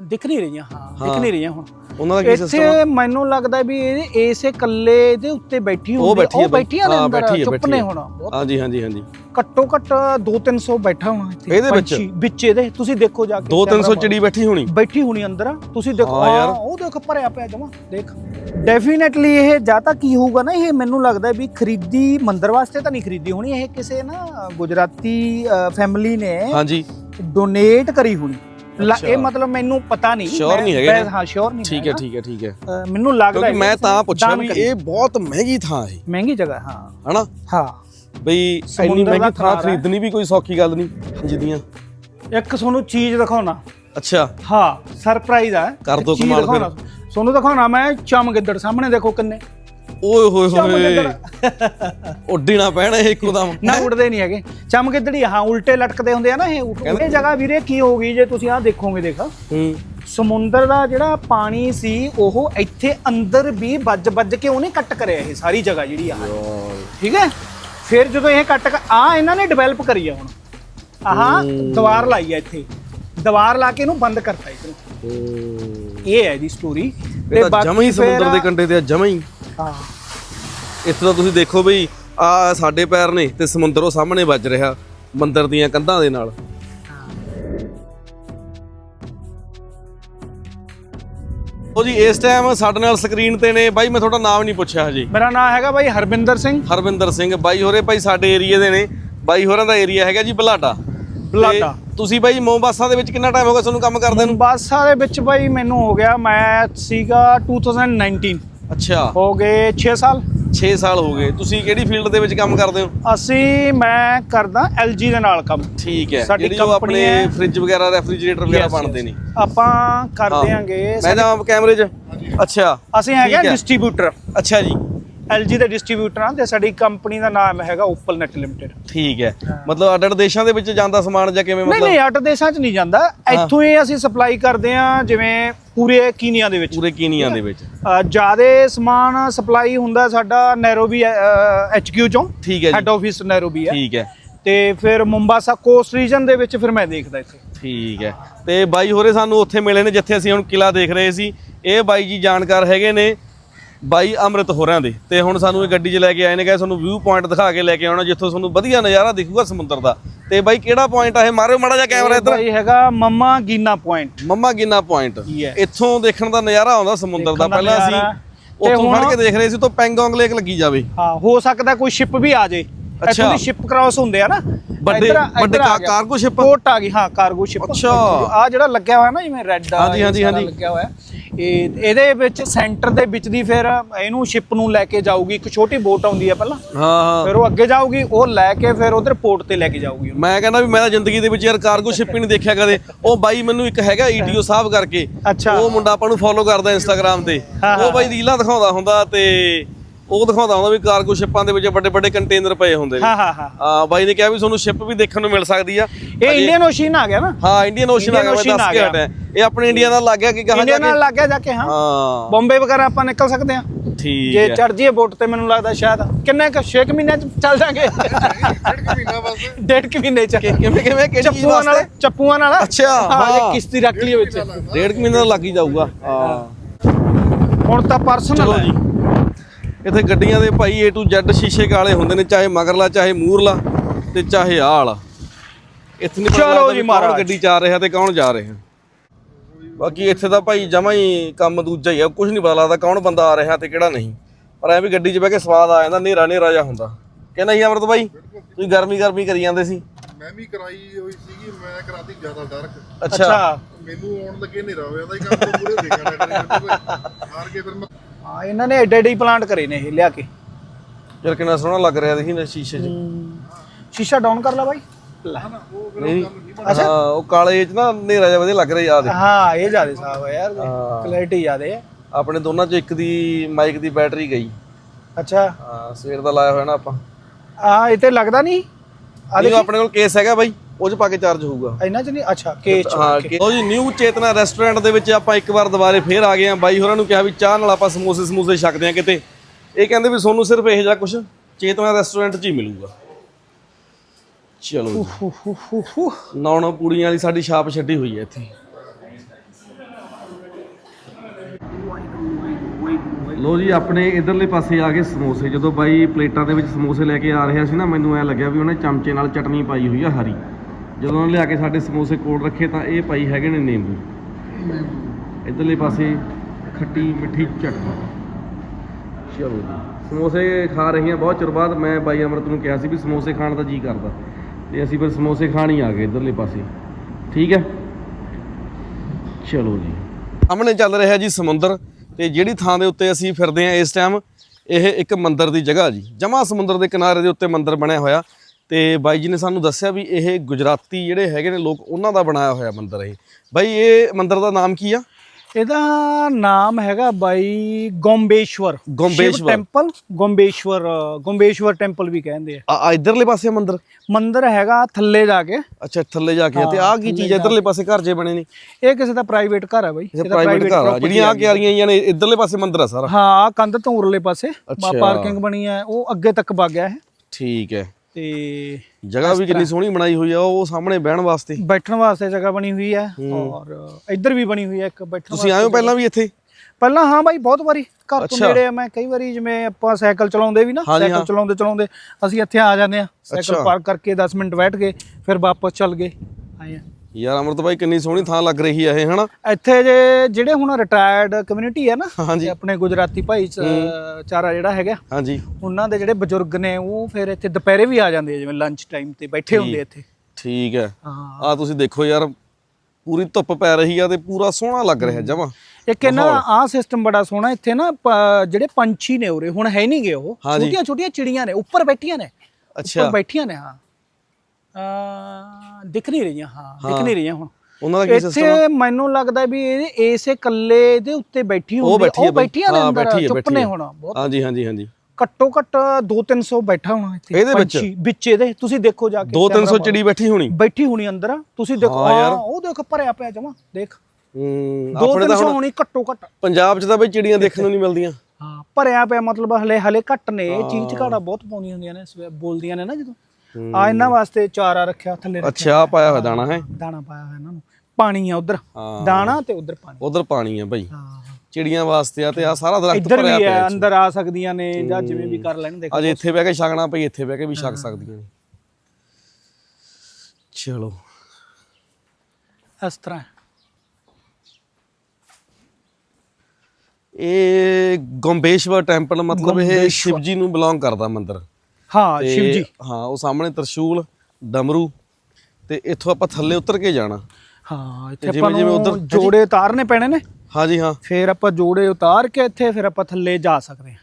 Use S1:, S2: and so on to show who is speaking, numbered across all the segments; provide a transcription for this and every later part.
S1: ਦਿਖ ਨਹੀਂ ਰਹੀਆਂ। ਹਾਂ ਦਿਖ ਨਹੀਂ ਰਹੀਆਂ ਹੁਣ।
S2: ਉਹਨਾਂ ਦਾ ਕੀ ਸਿਸਟਮ
S1: ਇੱਥੇ ਮੈਨੂੰ ਲੱਗਦਾ ਵੀ ਇਹ ਇਸੇ ਇਕੱਲੇ ਦੇ ਉੱਤੇ ਬੈਠੀ ਹੁੰਦੀ
S2: ਉਹ
S1: ਬੈਠੀਆਂ ਨੇ ਅੰਦਰ
S2: ਬੈਠੀ ਹੈ,
S1: ਚੁੱਪ
S2: ਬੈਠੀ
S1: ਨੇ
S2: ਹੈ।
S1: ਹੁਣ।
S2: ਹਾਂਜੀ ਹਾਂਜੀ ਹਾਂਜੀ।
S1: ਘੱਟੋ ਘੱਟ 2-300 ਬੈਠਾ ਹੋਣਾ ਇੱਥੇ।
S2: ਇਹਦੇ ਵਿੱਚ?
S1: ਵਿੱਚ ਇਹਦੇ। ਤੁਸੀਂ ਦੇਖੋ ਜਾ ਕੇ
S2: 2-300
S1: camera
S2: ਚਿੜੀ ਬੈਠੀ ਹੋਣੀ?
S1: ਬੈਠੀ ਹੋਣੀ ਅੰਦਰ। ਤੁਸੀਂ ਦੇਖੋ ਉਹ ਦੇਖੋ ਭਰਿਆ ਪਿਆ ਜਮਾ। ਦੇਖ। ਡੈਫੀਨਿਟਲੀ ਇਹ ਜਾਂ ਤਾਂ ਕੀ ਹੋਊਗਾ ਨਾ ਇਹ ਮੈਨੂੰ ਲੱਗਦਾ ਵੀ ਖਰੀਦੀ ਮੰਦਰ ਵਾਸਤੇ ਤਾਂ ਨਹੀਂ ਖਰੀਦੀ ਹੋਣੀ। ਇਹ ਕਿਸੇ ਨਾ ਗੁਜਰਾਤੀ ਫੈਮਿਲੀ ਨੇ
S2: ਹਾਂਜੀ।
S1: ਡੋਨੇਟ ਕਰੀ ਹੋਣੀ। ਲ-। ਇਹ ਮਤਲਬ ਮੈਨੂੰ ਪਤਾ ਨਹੀਂ।
S2: Sure
S1: ਮੈਂ-
S2: ਨਹੀਂ ਹੈਗੇ
S1: ਮੈਂ-
S2: ਨਾ?
S1: ਹਾਂ ਸ਼ੋਰ ਨਹੀਂ
S2: ਠੀਕ ਹੈ ਠੀਕ ਹੈ ਠੀਕ ਹੈ।
S1: ਮੈਨੂੰ ਲੱਗਦਾ
S2: ਕਿਉਂਕਿ ਮੈਂ ਤਾਂ ਪੁੱਛਿਆ ਵੀ। ਇਹ ਬਹੁਤ ਮਹਿੰਗੀ ਥਾਂ ਹੈ।
S1: ਮਹਿੰਗੀ ਜਗ੍ਹਾ ਹਾਂ।
S2: ਹਨਾ?
S1: ਹਾਂ।
S2: ਬਈ ਇੰਨੀ
S1: ਸਮੁੰਦਰ ਦਾ
S2: ਮਹਿੰਗੀ ਥਾਂ
S1: ਹੈ।
S2: ਖਰੀਦਣੀ ਵੀ ਕੋਈ ਸੌਖੀ ਗੱਲ ਨਹੀਂ ਜਿੱਦੀਆਂ।
S1: ਇੱਕ ਤੁਹਾਨੂੰ ਚੀਜ਼ ਦਿਖਾਉਣਾ।
S2: ਅੱਛਾ।
S1: ਹਾਂ ਸਰਪ੍ਰਾਈਜ਼ ਆ।
S2: ਕਰ ਦਿਓ
S1: ਚੀਜ਼
S2: ਕਮਾਲ
S1: ਦਿਖਾਉਣਾ। ਤੁਹਾਨੂੰ ਦਿਖਾਉਣਾ ਮੈਂ ਚਮਗਿੱਦੜ ਸਾਹਮਣੇ ਦੇਖੋ ਕਿੰਨੇ।
S2: ਓਏ ਹੋਏ ਹੋਏ।
S1: ਚਮਗਿੱਦੜ
S2: ਉੱਡੀ ਨਾ ਪੈਣ ਇਹ ਇੱਕੋ ਦਮ
S1: ਨਾ ਉੜਦੇ ਨਹੀਂ ਹੈਗੇ। ਚਮਗਿੱਦੜੀ ਹਾਂ ਉਲਟੇ ਲਟਕਦੇ ਹੁੰਦੇ ਆ ਨਾ ਇਹ ਇਹ ਜਗ੍ਹਾ ਵੀਰੇ ਕੀ ਹੋਗੀ ਜੇ ਤੁਸੀਂ ਆਹ ਦੇਖੋਗੇ ਦੇਖ।
S2: ਹੂੰ।
S1: ਸਮੁੰਦਰ ਦਾ ਜਿਹੜਾ ਪਾਣੀ ਸੀ ਉਹ ਇੱਥੇ ਅੰਦਰ ਵੀ ਵੱਜ ਵੱਜ ਕੇ ਉਹਨੇ ਕੱਟ ਕਰਿਆ ਇਹ ਸਾਰੀ ਜਗ੍ਹਾ ਜਿਹੜੀ ਆ ਠੀਕ ਹੈ? ਫਿਰ ਜਦੋਂ ਇਹ ਕੱਟ ਆ ਇਹਨਾਂ ਨੇ ਡਿਵੈਲਪ ਕਰੀ ਆ ਹੁਣ। ਆਹ ਦੀਵਾਰ ਲਾਈ ਆ ਇੱਥੇ। ਦੀਵਾਰ ਲਾ ਕੇ ਇਹਨੂੰ ਬੰਦ ਕਰਤਾ ਇੱਧਰ। ਇਹ ਹੈ ਇਹਦੀ ਸਟੋਰੀ
S2: ਤਾਂ ਹੀ ਸਮੁੰਦਰ ਦੇ ਕੰਢੇ ਤੇ ਆ, ਜਮਾਂ ਹੀ। ਤਾਂ ਤੁਸੀਂ ਦੇਖੋ ਬਈ ਆ ਸਾਡੇ ਪੈਰ ਨੇ ਤੇ ਸਮੁੰਦਰ ਉਹ ਸਾਹਮਣੇ ਵੱਜ ਰਿਹਾ ਮੰਦਰ ਦੀਆਂ ਕੰਧਾਂ ਦੇ ਨਾਲ। ਉਹ ਜੀ ਇਸ ਟਾਈਮ ਸਾਡੇ ਨਾਲ ਸਕਰੀਨ ਤੇ ਨੇ। ਬਾਈ ਮੈਂ ਤੁਹਾਡਾ ਨਾਮ ਨਹੀਂ ਪੁੱਛਿਆ ਹਜੇ।
S1: ਮੇਰਾ ਨਾਮ ਹੈਗਾ ਬਾਈ ਹਰਬਿੰਦਰ ਸਿੰਘ।
S2: ਹਰਵਿੰਦਰ ਸਿੰਘ। ਬਾਈ ਹੋਰੇ ਭਾਈ ਸਾਡੇ ਏਰੀਆ ਦੇ ਨੇ। ਬਾਈ ਹੋਰਾਂ ਦਾ ਏਰੀਆ ਹੈਗਾ ਜੀ ਬਲਾਡਾ।
S1: ਬਲਾਡਾ।
S2: ਤੇ ਤੁਸੀਂ ਬਾਈ ਮੋਮਬਾਸਾ ਦੇ ਵਿੱਚ ਕਿੰਨਾ ਟਾਈਮ ਹੋ ਗਿਆ ਤੁਹਾਨੂੰ ਕੰਮ ਕਰਦੇ ਨੂੰ?
S1: ਬਾਸਾ ਦੇ ਵਿੱਚ ਬਾਈ ਮੈਨੂੰ ਹੋ ਗਿਆ ਮੈਂ ਸੀਗਾ 2019
S2: ਅੱਛਾ।
S1: ਹੋ ਗਏ 6 ਸਾਲ।
S2: 6 ਸਾਲ ਹੋ ਗਏ। ਤੁਸੀਂ ਕਿਹੜੀ ਫੀਲਡ ਦੇ ਵਿੱਚ ਕੰਮ ਕਰਦੇ ਹੋ?
S1: ਅਸੀਂ ਮੈਂ ਕਰਦਾ LG ਦੇ ਨਾਲ ਕੰਮ।
S2: ਠੀਕ ਹੈ।
S1: ਸਾਡੀ company
S2: ਆਪਣੇ। ਫ੍ਰਿਜ ਵਗੈਰਾ ਰੈਫਰੀਜਰੇਟਰ ਵਗੈਰਾ
S1: Yes,
S2: ਬਣਦੇ
S1: yes.
S2: ਨੇ।
S1: ਆਪਾਂ ਕਰ
S2: ਹਾਂ।
S1: ਦਿਆਂਗੇ।
S2: ਮੈਂ ਤਾਂ ਕੈਮਰੇ 'ਚ? ਅੱਛਾ।
S1: ਅਸੀਂ ਹੈਗੇ
S2: ਠੀਕ ਹੈ।
S1: ਡਿਸਟ੍ਰੀਬਿਊਟਰ
S2: ਅੱਛਾ ਜੀ।
S1: LG ਦੇ ਡਿਸਟ੍ਰੀਬਿਊਟਰ ਆ ਤੇ ਸਾਡੀ ਕੰਪਨੀ ਦਾ ਨਾਮ ਹੈਗਾ ਓਪਲ ਨੈਟ ਲਿਮਟਿਡ।
S2: ਠੀਕ ਹੈ। ਮਤਲਬ ਅੱਡ ਅੱਡ ਦੇਸ਼ਾਂ ਦੇ ਵਿੱਚ ਜਾਂਦਾ ਸਮਾਨ ਜਾਂ ਕਿਵੇਂ
S1: ਨਹੀਂ
S2: ਮਤਲਬ?
S1: ਨਹੀਂ ਅੱਠ ਦੇਸ਼ਾਂ 'ਚ ਨਹੀਂ ਜਾਂਦਾ। ਇੱਥੋਂ ਹੀ ਅਸੀਂ ਸਪਲਾਈ ਕਰਦੇ ਆ ਜਿਵੇਂ ਪੂਰੇ ਕੀਨੀਆ ਦੇ ਵਿੱਚ।
S2: ਪੂਰੇ ਕੀਨੀਆਂ ਦੇ ਵਿੱਚ।
S1: ਜਿਆਦੇ ਸਮਾਨ ਸਪਲਾਈ ਹੁੰਦਾ ਸਾਡਾ ਨੈਰੋਬੀ ਐਚਕਿਊ ਚੋਂ।
S2: ਠੀਕ ਹੈ
S1: ਹੈੱਡ
S2: ਜੀ
S1: ਆਫਿਸ ਨੈਰੋਬੀ ਹੈ।
S2: ਠੀਕ ਹੈ।
S1: ਤੇ ਫਿਰ ਮੁੰਬਾਸਾ ਕੋਸਟ ਰੀਜਨ ਦੇ ਵਿੱਚ ਫਿਰ ਮੈਂ ਦੇਖਦਾ ਇੱਥੇ।
S2: ਠੀਕ ਹੈ। ਤੇ ਬਾਈ ਹੋਰੇ ਸਾਨੂੰ ਉੱਥੇ ਮਿਲੇ ਨੇ ਜਿੱਥੇ ਅਸੀਂ ਹੁਣ ਕਿਲਾ ਦੇਖ ਰਹੇ ਸੀ। ਇਹ ਬਾਈ ਜੀ ਜਾਣਕਾਰ ਹੈਗੇ ਨੇ। ਬਾਈ ਅੰਮ੍ਰਿਤ ਹੋਰਾਂ ਦੇ। ਤੇ ਹੁਣ ਸਾਨੂੰ ਇਹ ਗੱਡੀ 'ਚ ਲੈ ਕੇ ਆਏ ਨੇ ਕਹੇ ਤੁਹਾਨੂੰ ਵਿਊ ਪੁਆਇੰਟ ਦਿਖਾ ਕੇ ਲੈ ਕੇ ਆਉਣਾ ਜਿੱਥੋਂ ਤੁਹਾਨੂੰ ਵਧੀਆ ਨਜ਼ਾਰਾ ਦਿਖੂਗਾ ਸਮੁੰਦਰ ਦਾ। ਤੇ ਬਾਈ ਕਿਹੜਾ ਪੁਆਇੰਟ ਆ ਇਹ? ਮਾਰਿਓ ਮਾੜਾ ਜਿਹਾ ਕੈਮਰਾ ਇੱਧਰ।
S1: ਬਾਈ ਹੈਗਾ ਮਮਾ ਗੀਨਾ ਪੁਆਇੰਟ
S2: ਮੰਮਾ ਗਿੰਨਾ ਪੁਆਇੰਟ. ਇੱਥੋਂ ਦੇਖਣ ਦਾ ਨਜ਼ਾਰਾ ਆਉਂਦਾ ਸਮੁੰਦਰ ਦਾ। ਪਹਿਲਾਂ ਅਸੀਂ ਉੱਥੋਂ ਖੜ ਕੇ ਦੇਖ ਰਹੇ ਸੀ ਤੋਂ ਪੈਂਗੋਂਗ ਲੇਕ ਲੱਗੀ ਜਾਵੇ।
S1: ਹਾਂ ਹੋ ਸਕਦਾ ਕੋਈ ਸ਼ਿਪ ਵੀ ਆ ਜੇ।
S2: ਅੱਛਾ।
S1: ਦੀ ਸ਼ਿਪ ਕ੍ਰਾਸ ਹੁੰਦੇ ਆ ਨਾ।
S2: ਵੱਡੇ- ਵੱਡੇ
S1: ਆ।
S2: Cargo ship?
S1: ਪੋਰਟ ਆ ਗਈ ਹਾਂ ਕਾਰਗੋ ਸ਼ਿਪ
S2: ਅੱਛਾ।
S1: ਆ ਜਿਹੜਾ ਲੱਗਿਆ ਹੋਇਆ ਨਾ ਜਿਵੇਂ ਰੈੱਡ
S2: ਹਾਂਜੀ, ਹਾਂਜੀ, ਹਾਂਜੀ।
S1: ਲੱਗਿਆ ਹੋਇਆ ਇਹ ਇਹਦੇ ਵਿੱਚ ਸੈਂਟਰ ਦੇ ਵਿੱਚ ਦੀ ਫਿਰ ਇਹਨੂੰ ਸ਼ਿਪ ਨੂੰ ਲੈ ਕੇ ਜਾਊਗੀ ਇੱਕ ਛੋਟੀ ਬੋਟ ਆਉਂਦੀ ਹੈ ਪਹਿਲਾਂ
S2: ਹਾਂ ਹਾਂ
S1: ਫਿਰ ਉਹ ਅੱਗੇ ਜਾਊਗੀ ਉਹ ਲੈ ਕੇ ਫਿਰ ਉਧਰ ਪੋਰਟ ਤੇ ਲੈ ਕੇ ਜਾਊਗੀ।
S2: ਮੈਂ ਕਹਿੰਦਾ ਵੀ ਮੈਂ ਤਾਂ ਜ਼ਿੰਦਗੀ ਦੇ ਵਿੱਚ ਯਾਰ ਕਾਰਗੋ ਸ਼ਿਪ ਹੀ ਨਹੀਂ ਦੇਖਿਆ ਕਦੇ ਉਹ ਬਾਈ ਮੈਨੂੰ ਇੱਕ ਹੈਗਾ ਈਟੀਓ ਸਾਹਿਬ ਕਰਕੇ
S1: ਅੱਛਾ
S2: ਉਹ ਮੁੰਡਾ ਆਪਾਂ ਨੂੰ ਫੋਲੋ ਕਰਦਾ ਇੰਸਟਾਗ੍ਰam ਤੇ ਉਹ ਬਾਈ ਰੀਲਾਂ ਦਿਖਾਉਂਦਾ ਹੁੰਦਾ ਤੇ ਉਹ ਦਿਖਾਉਂਦਾ ਹੁੰਦਾ ਵੀ ਕਾਰਗੋ ਸ਼ਿਪਾਂ ਦੇ ਵਿੱਚ ਵੱਡੇ ਵੱਡੇ ਕੰਟੇਨਰ ਪਏ ਹੁੰਦੇ ਨੇ।
S1: ਹਾਂ ਹਾਂ ਹਾਂ।
S2: ਹਾਂ ਬਾਈ ਨੇ ਕਿਹਾ ਵੀ ਤੁਹਾਨੂੰ ਸ਼ਿਪ ਵੀ ਦੇਖਣ ਨੂੰ ਮਿਲ ਸਕਦੀ ਆ।
S1: ਇਹ ਇੰਡੀਅਨ ਓਸ਼ੀਨ ਆ ਗਿਆ ਨਾ?
S2: ਹਾਂ ਇੰਡੀਅਨ ਓਸ਼ਨ ਆ ਗਿਆ ਮੈਂ ਦੱਸ ਕੇ
S1: ਆ
S2: ਹਟਿਆ। ਇਹ ਆਪਣੇ ਇੰਡੀਆ ਦਾ ਲੱਗ ਗਿਆ ਕਿ ਕਹਾਂ ਜਾ
S1: ਇੰਡੀਆ
S2: ਕੇ
S1: ਨਾਲ ਲੱਗ ਗਿਆ ਜਾ ਕੇ ਹਾਂ।
S2: ਹਾਂ।
S1: ਬੰਬੇ ਵਗੈਰਾ ਆਪਾਂ ਨਿਕਲ ਸਕਦੇ ਹਾਂ।
S2: ਠੀਕ
S1: ਜੇ
S2: ਹੈ।
S1: ਚੜ ਜੀਏ ਬੋਟ ਤੇ ਮੈਨੂੰ ਲੱਗਦਾ ਸ਼ਾਇਦ ਕਿੰਨੇ ਕ 6 ਮਹੀਨਿਆਂ ਚ ਚੱਲ ਜਾਗੇ। ਡੇਢ ਕੁ ਮਹੀਨੇ ਚ।
S2: ਕਿਵੇਂ ਕਿਵੇਂ ਕਿਹੜੀ ਚੀਜ਼
S1: ਚੱਪੂਆਂ ਨਾਲ
S2: ਵਾਸਤੇ?
S1: ਚੱਪੂਆਂ ਨਾਲ।
S2: ਅੱਛਾ,
S1: ਹਾਂ
S2: ਹਾਂ।
S1: ਇਹ ਕਿਸ਼ਤੀ ਰੱਖ ਲਈ ਵਿੱਚ
S2: ਡੇਢ ਕੁ ਮਹੀਨੇ ਲੱਗ ਹੀ ਜਾਊਗਾ। ਹਾਂ।
S1: ਹੁਣ ਤਾਂ ਪਰਸਨਲ
S2: ਜੀ। ਇੱਥੇ ਗੱਡੀਆਂ ਦੇ ਭਾਈ A to Z ਸ਼ੀਸ਼ੇ ਕਾਲੇ ਹੁੰਦੇ ਨੇ ਚਾਹੇ ਮਗਰਲਾ ਚਾਹੇ ਮੂਰਲਾ ਤੇ ਚਾਹੇ ਆਹ ਵਾਲਾ ਇੱਥੇ ਨਹੀਂ ਪਤਾ
S1: ਚਲੋ ਜੀ ਮਹਾਰਾਜ।
S2: ਕੌਣ ਗੱਡੀ ਚਾ ਰਿਹਾ ਤੇ ਕੌਣ ਜਾ ਰਿਹਾ। ਬਾਕੀ ਇੱਥੇ ਤਾਂ ਭਾਈ ਜਮਾ ਹੀ ਕੰਮ ਦੂਜਾ ਹੀ ਆ ਕੁਝ ਨਹੀਂ ਪਤਾ ਲੱਗਦਾ ਕੌਣ ਬੰਦਾ ਆ ਰਿਹਾ ਤੇ ਕਿਹੜਾ ਨਹੀਂ। ਪਰ ਐ ਵੀ ਗੱਡੀ 'ਚ ਬਹਿ ਕੇ ਸਵਾਦ ਆ ਜਾਂਦਾ ਨੇਰਾ ਨੇਰਾ ਜਿਹਾ ਹੁੰਦਾ। ਕਹਿੰਦਾ ਜੀ ਅਮਰਤ ਭਾਈ ਤੁਸੀਂ ਗਰਮੀ ਗਰਮੀ ਕਰੀ ਜਾਂਦੇ ਸੀ।
S3: ਮੈਂ ਵੀ ਕਰਾਈ ਹੋਈ ਸੀਗੀ ਮੈਂ ਕਰਾਤੀ ਜ਼ਿਆਦਾ ਡਰਕ
S1: ਅੱਛਾ।
S3: ਮੈਨੂੰ ਆਉਣ ਲੱਗੇ ਹਨੇਰਾ ਹੋ ਜਾਂਦਾ ਸੀ ਕੰਮ ਤੋਂ ਪੂਰੇ ਦੇਖਿਆ ਨਾ ਕਰੇ ਹਾਰ ਕੇ ਫਿਰ ਮੈਂ
S1: ਹਾਂ ਇਹਨਾਂ ਨੇ ਐਡੇ ਐਡੇ ਪਲਾਂਟ ਕਰੇ ਨੇ ਇਹ ਲਿਆ ਕੇ।
S2: ਯਾਰ ਕਿੰਨਾ ਸੋਹਣਾ ਲੱਗ ਰਿਹਾ ਦੇਖੀ ਨਾ ਸ਼ੀਸ਼ੇ 'ਚ।
S1: ਸ਼ੀਸ਼ਾ ਡਾਊਨ ਕਰ ਲਾ ਬਾਈ। ਲੈ।
S2: ਨਹੀਂ। ਹਾਂ ਉਹ ਕਾਲੇ 'ਚ ਨਾ ਨੇਰਾ ਜਿਹਾ ਵਧੀਆ ਲੱਗ ਰਿਹਾ ਯਾਦ
S1: ਹਾਂ। ਇਹ ਜ਼ਿਆਦਾ ਸਾਫ਼ ਹੈ ਯਾਰ। ਕਲੈਰਿਟੀ ਜਿਆਦੇ ਹੈ।
S2: ਆਪਣੇ ਦੋਨਾਂ 'ਚ ਇੱਕ ਦੀ ਮਾਈਕ ਦੀ ਬੈਟਰੀ ਗਈ।
S1: ਅੱਛਾ।
S2: ਹਾਂ ਸਵੇਰ ਦਾ ਲਾਇਆ ਹੋਇਆ ਨਾ ਆਪਾਂ।
S1: ਆ ਇਹ ਤੇ ਲੱਗਦਾ ਨਹੀਂ। ਆ
S2: ਆਪਣੇ ਕੋਲ ਕੇਸ ਹੈਗਾ ਬਾਈ। ਉਹ 'ਚ ਪਾ ਕੇ ਚਾਰਜ ਹੋਊਗਾ।
S1: ਇਹਨਾਂ ਚ ਨਹੀਂ? ਅੱਛਾ ਚ
S2: ਹਾਂ ਲੋ ਜੀ ਨਿਊ ਚੇਤਨਾ ਰੈਸਟੋਰੈਂਟ ਦੇ ਵਿੱਚ ਆਪਾਂ ਇੱਕ ਵਾਰ ਦੁਬਾਰੇ ਫੇਰ ਆ ਗਏ ਆ ਬਾਈ ਹੋਰਾਂ ਨੂੰ ਕਿਹਾ ਵੀ ਚਾਹ ਨਾਲ ਆਪਾਂ ਸਮੋਸੇ ਸਮੂਸੇ ਛਕਦੇ ਆ ਕਿਤੇ। ਇਹ ਕਹਿੰਦੇ ਵੀ ਤੁਹਾਨੂੰ ਸਿਰਫ ਇਹ ਜਿਹਾ ਕੁਝ ਚੇਤਨਾ ਰੈਸਟੋਰੈਂਟ 'ਚ ਹੀ ਮਿਲੂਗਾ। ਚਲੋ ਜੀ। ਨੌਣ ਪੂੜੀਆਂ ਵਾਲੀ ਸਾਡੀ ਛਾਪ ਛੱਡੀ ਹੋਈ ਹੈ ਇੱਥੇ। ਲੋ ਜੀ ਆਪਣੇ ਇਧਰਲੇ ਪਾਸੇ ਆ ਗਏ ਸਮੋਸੇ। ਜਦੋਂ ਬਾਈ ਪਲੇਟਾਂ ਦੇ ਵਿੱਚ ਸਮੋਸੇ ਲੈ ਕੇ ਆ ਰਿਹਾ ਸੀ ਨਾ ਮੈਨੂੰ ਐ ਲੱਗਿਆ ਵੀ ਉਹਨੇ ਚਮਚੇ ਨਾਲ ਚਟਨੀ ਪਾਈ ਹੋਈ ਆ ਹਰੀ। ਜਦੋਂ ਉਹਨਾਂ ਲਿਆ ਕੇ ਸਾਡੇ ਸਮੋਸੇ ਕੋਲ ਰੱਖੇ ਤਾਂ ਇਹ ਪਾਈ ਹੈਗੇ ਨੇ ਨਿੰਬੂ। ਇਧਰਲੇ ਪਾਸੇ ਖੱਟੀ ਮਿੱਠੀ ਚਟਨੀ। ਚਲੋ ਜੀ, ਸਮੋਸੇ ਖਾ ਰਹੀ ਹਾਂ ਬਹੁਤ ਚਿਰ ਬਾਅਦ ਮੈਂ ਬਾਈ ਅਮਰਤ ਨੂੰ ਕਿਹਾ ਸੀ ਵੀ ਸਮੋਸੇ ਖਾਣ ਦਾ ਜੀ ਕਰਦਾ। ਤੇ ਅਸੀਂ ਫਿਰ ਸਮੋਸੇ ਖਾਣ ਹੀ ਆ ਗਏ ਇਧਰਲੇ ਪਾਸੇ। ਠੀਕ ਹੈ? ਚਲੋ ਜੀ। ਸਾਹਮਣੇ ਚੱਲ ਰਿਹਾ ਜੀ ਸਮੁੰਦਰ ਤੇ ਜਿਹੜੀ ਥਾਂ ਦੇ ਉੱਤੇ ਅਸੀਂ ਫਿਰਦੇ ਹਾਂ ਇਸ ਟਾਈਮ ਇਹ ਇੱਕ ਮੰਦਿਰ ਦੀ ਜਗ੍ਹਾ ਜੀ। ਜਮਾ ਸਮੁੰਦਰ ਦੇ ਕਿਨਾਰੇ ਦੇ ਉੱਤੇ ਮੰਦਿਰ ਬਣਿਆ ਹੋਇਆ। ਤੇ ਬਾਈ ਜੀ ਨੇ ਸਾਨੂੰ ਦੱਸਿਆ ਵੀ ਇਹ ਗੁਜਰਾਤੀ ਜਿਹੜੇ ਹੈਗੇ ਨੇ ਲੋਕ ਉਹਨਾਂ ਦਾ ਬਣਾਇਆ ਹੋਇਆ ਮੰਦਿਰ ਇਹ। ਬਾਈ ਇਹ ਮੰਦਿਰ ਦਾ ਨਾਮ ਕੀ ਆ?
S1: ਇਹਦਾ ਨਾਮ ਹੈਗਾ ਬਾਈ ਗੋਂਬੇਸ਼ਵਰ।
S2: ਗੋਂਬੇਸ਼ਵਰ।
S1: ਟੈਂਪਲ ਗੋਂਬੇਸ਼ਵਰ ਗੋਂਬੇਸ਼ਵਰ ਟੈਂਪਲ ਵੀ ਕਹਿੰਦੇ ਆ।
S2: ਆ ਆ ਇਧਰਲੇ ਪਾਸੇ ਮੰਦਿਰ?
S1: ਮੰਦਿਰ ਹੈਗਾ ਥੱਲੇ ਜਾ ਕੇ।
S2: ਅੱਛਾ ਥੱਲੇ ਜਾ ਕੇ ਆ। ਤੇ ਆਹ ਕੀ ਚੀਜ਼ ਇਧਰਲੇ ਪਾਸੇ ਘਰ ਜੇ ਬਣੇ ਨੇ?
S1: ਇਹ ਕਿਸੇ ਦਾ ਪ੍ਰਾਈਵੇਟ ਘਰ ਹੈ ਬਾਈ।
S2: ਪ੍ਰਾਈਵੇਟ ਘਰ ਆ। ਜਿਹੜੀਆਂ ਆ। ਕਿਆਰੀਆਂ ਆਈਆਂ ਨੇ ਇਧਰਲੇ ਪਾਸੇ ਮੰਦਿਰ ਆ ਸਾਰਾ?
S1: ਹਾਂ ਕੰਧ ਤੋਂ ਉਰਲੇ ਪਾਸੇ। ਪਾਰਕਿੰਗ ਬਣੀ ਹੈ ਉਹ ਅੱਗੇ ਤੱਕ ਵਗ ਗਿਆ ਹੈ
S2: ਠੀਕ ਹੈ।
S1: ਤੇ
S2: ਜਗ੍ਹਾ ਵੀ ਕਿੰਨੀ ਸੋਹਣੀ ਬਣਾਈ ਹੋਈ ਆ ਉਹ ਸਾਹਮਣੇ ਬਹਿਣ ਵਾਸਤੇ।
S1: ਬੈਠਣ ਵਾਸਤੇ ਜਗ੍ਹਾ ਬਣੀ ਹੋਈ ਹੈ ਔਰ ਇੱਧਰ ਵੀ ਬਣੀ ਹੋਈ ਹੈ ਇੱਕ ਬੈਠਣ
S2: ਤੁਸੀਂ ਆਏ ਹੋ ਪਹਿਲਾਂ ਵੀ ਇੱਥੇ?
S1: ਪਹਿਲਾਂ ਹਾਂ ਬਾਈ ਬਹੁਤ ਵਾਰੀ ਘਰ ਤੋਂ। ਨੇੜੇ ਆ ਮੈਂ ਕਈ ਵਾਰੀ ਜਿਵੇਂ ਆਪਾਂ ਸਾਈਕਲ ਚਲਾਉਂਦੇ ਵੀ ਨਾ ਸਾਈਕਲ। ਚਲਾਉਂਦੇ ਚਲਾਉਂਦੇ ਅਸੀਂ ਇੱਥੇ ਆ ਜਾਂਦੇ ਆ ਸਾਈਕਲ। ਪਾਰਕ ਕਰਕੇ 10 ਮਿੰਟ ਬੈਠ ਗਏ ਫਿਰ ਵਾਪਸ ਚੱਲ ਗਏ। ਆਏ ਆ
S2: ਯਾਰ ਅਮਰਤ ਭਾਈ ਕਿੰਨੀ ਸੋਹਣੀ ਥਾਂ ਲੱਗ ਰਹੀ ਆ ਇਹ ਹਨਾ?
S1: ਇੱਥੇ ਜੇ ਜਿਹੜੇ ਹੁਣ ਰਿਟਾਇਰਡ ਕਮਿਊਨਿਟੀ ਹੈ ਨਾ
S2: ਹਾਂਜੀ।
S1: ਤੇ ਆਪਣੇ ਗੁਜਰਾਤੀ ਭਾਈ ਚਾਰਾ ਜਿਹੜਾ ਹੈਗਾ
S2: ਹਾਂਜੀ।
S1: ਉਹਨਾਂ ਦੇ ਜਿਹੜੇ ਬਜ਼ੁਰਗ ਨੇ ਉਹ ਫਿਰ ਇੱਥੇ ਦੁਪਹਿਰੇ ਵੀ ਆ ਜਾਂਦੇ ਆ ਜਿਵੇਂ ਲੰਚ ਟਾਈਮ ਤੇ ਬੈਠੇ ਹੁੰਦੇ ਆ ਇੱਥੇ।
S2: ਠੀਕ ਹੈ।
S1: ਹਾਂ।
S2: ਆ ਤੁਸੀਂ ਦੇਖੋ ਯਾਰ ਪੂਰੀ ਧੁੱਪ ਪੈ ਰਹੀ ਆ ਤੇ ਪੂਰਾ ਸੋਹਣਾ ਲੱਗ ਰਿਹਾ ਜਮਾ।
S1: ਇੱਕ ਇਹਨਾਂ ਦਾ ਆਹ ਸਿਸਟਮ ਬੜਾ ਸੋਹਣਾ ਇੱਥੇ ਨਾ ਪ- ਜਿਹੜੇ ਪੰਛੀ ਨੇ ਉਰੇ ਹੁਣ ਹੈ ਨਹੀਂ ਗਏ ਉਹ।
S2: ਹਾਂਜੀ।
S1: ਛੋਟੀਆਂ ਛੋਟੀਆਂ ਚਿੜੀਆਂ ਨੇ ਉੱਪਰ ਬੈਠੀਆਂ ਨੇ।
S2: ਅੱਛਾ।
S1: ਉੱਪਰ ਬੈਠੀਆਂ ਨੇ ਹਾਂ। ਦਿਖ ਨਹੀਂ ਰਹੀਆਂ ਹਾਂ ਦਿਖ ਨਹੀਂ ਰਹੀਆਂ ਹੁਣ।
S2: ਉਹਨਾਂ ਦਾ ਕੀ ਸਿਸਟਮ
S1: ਇੱਥੇ ਮੈਨੂੰ ਲੱਗਦਾ ਵੀ ਇਹ ਇਸੇ ਕੱਲੇ ਦੇ ਉੱਤੇ ਬੈਠੀ ਹੁੰਦੀ ਉਹ। ਬੈਠੀਆਂ
S2: ਹਾਂ,
S1: ਅੰਦਰ ਚੁੱਪ ਨੇ। ਹੁਣ ਬਹੁਤ
S2: ਹਾਂਜੀ ਹਾਂਜੀ ਹਾਂਜੀ।
S1: ਘੱਟੋ ਘੱਟ 2-300 ਬੈਠਾ ਹੋਣਾ ਇੱਥੇ
S2: ਇਹਦੇ ਵਿੱਚ?
S1: ਪੰਛੀ, ਵਿੱਚ ਇਹਦੇ ਤੁਸੀਂ ਦੇਖੋ ਜਾ ਕੇ
S2: 2-300
S1: camera
S2: ਚਿੜੀ ਬੈਠੀ ਹੋਣੀ?
S1: ਬੈਠੀ ਹੋਣੀ ਅੰਦਰ ਤੁਸੀਂ ਦੇਖੋ ਉਹ ਦੇਖ ਭਰਿਆ ਪਿਆ ਜਮਾ ਦੇਖ।
S2: ਹੂੰ
S1: ਦੋ
S2: ਆਪਣੇ ਤਾਂ ਹੁਣ
S1: ਘੱਟੋ ਘੱਟ
S2: ਪੰਜਾਬ 'ਚ ਤਾਂ ਬਈ ਚਿੜੀਆਂ ਦੇਖਣ ਨੂੰ ਨਹੀਂ ਮਿਲਦੀਆਂ।
S1: ਹਾਂ ਭਰਿਆ ਪਿਆ ਮਤਲਬ ਹਲੇ ਹਲੇ ਘੱਟ ਨੇ ਚੀਜ਼ ਘਾੜਾ ਬਹੁਤ ਪਾਉਂਦੀਆਂ ਹੁੰਦੀਆਂ ਨੇ ਬੋਲਦੀਆਂ ਨੇ ਨਾ ਜਦੋਂ। ਆ ਇਹਨਾਂ ਵਾਸਤੇ ਚਾਰਾ ਰੱਖਿਆ ਥੱਲੇ ਰੱਖਿਆ
S2: ਅੱਛਾ ਪਾਇਆ ਹੋਇਆ ਦਾਣਾ ਹੈ
S1: ਦਾਣਾ ਪਾਇਆ ਹੋਇਆ ਇਹਨਾਂ ਨੂੰ। ਪਾਣੀ ਆ ਉਧਰ। ਦਾਣਾ ਤੇ ਉਧਰ ਪਾਣੀ।
S2: ਉਧਰ ਪਾਣੀ ਆ ਬਈ।
S1: ਹਾਂ
S2: ਚਿੜੀਆਂ ਵਾਸਤੇ ਆ ਤੇ ਆ ਸਾਰਾ ਦਰਖਤ
S1: ਇੱਧਰ
S2: ਭਰਿਆ
S1: ਵੀ
S2: ਪਿਆ
S1: ਹੈ ਅੰਦਰ ਆ ਸਕਦੀਆਂ ਨੇ ਜਾਂ ਜਿਵੇਂ ਵੀ ਕਰ ਲੈਣ ਦੇਖੋ
S2: ਅੱਜ ਇੱਥੇ ਬਹਿ ਕੇ ਛਕਣਾ ਪਈ ਇੱਥੇ ਬਹਿ ਕੇ ਵੀ ਛਕ ਸਕਦੀਆਂ ਨੇ। ਚਲੋ।
S1: ਇਸ ਤਰ੍ਹਾਂ।
S2: ਇਹ ਗੰਬੇਸ਼ਵਰ ਟੈਂਪਲ ਮਤਲਬ ਇਹ ਸ਼ਿਵ ਜੀ ਨੂੰ ਬਿਲੋਂਗ ਕਰਦਾ ਮੰਦਿਰ।
S1: ਹਾਂ
S2: ਤੇ
S1: ਸ਼ਿਵ ਜੀ
S2: ਹਾਂ ਉਹ ਸਾਹਮਣੇ ਤਰਸ਼ੂਲ ਡਮਰੂ ਤੇ ਇੱਥੋਂ ਆਪਾਂ ਥੱਲੇ ਉਤਰ ਕੇ ਜਾਣਾ।
S1: ਹਾਂ ਇੱਥੇ
S2: ਜਿਵੇਂ-
S1: ਆਪਾਂ
S2: ਜਿਵੇਂ
S1: ਨੂੰ
S2: ਉੱਧਰ-
S1: ਜੋੜੇ ਉਤਾਰਨੇ ਪੈਣੇ ਨੇ।
S2: ਹਾਂਜੀ ਹਾਂ।
S1: ਫਿਰ ਆਪਾਂ ਜੋੜੇ ਉਤਾਰ ਕੇ ਇੱਥੇ ਫਿਰ ਆਪਾਂ ਥੱਲੇ ਜਾ ਸਕਦੇ ਹਾਂ।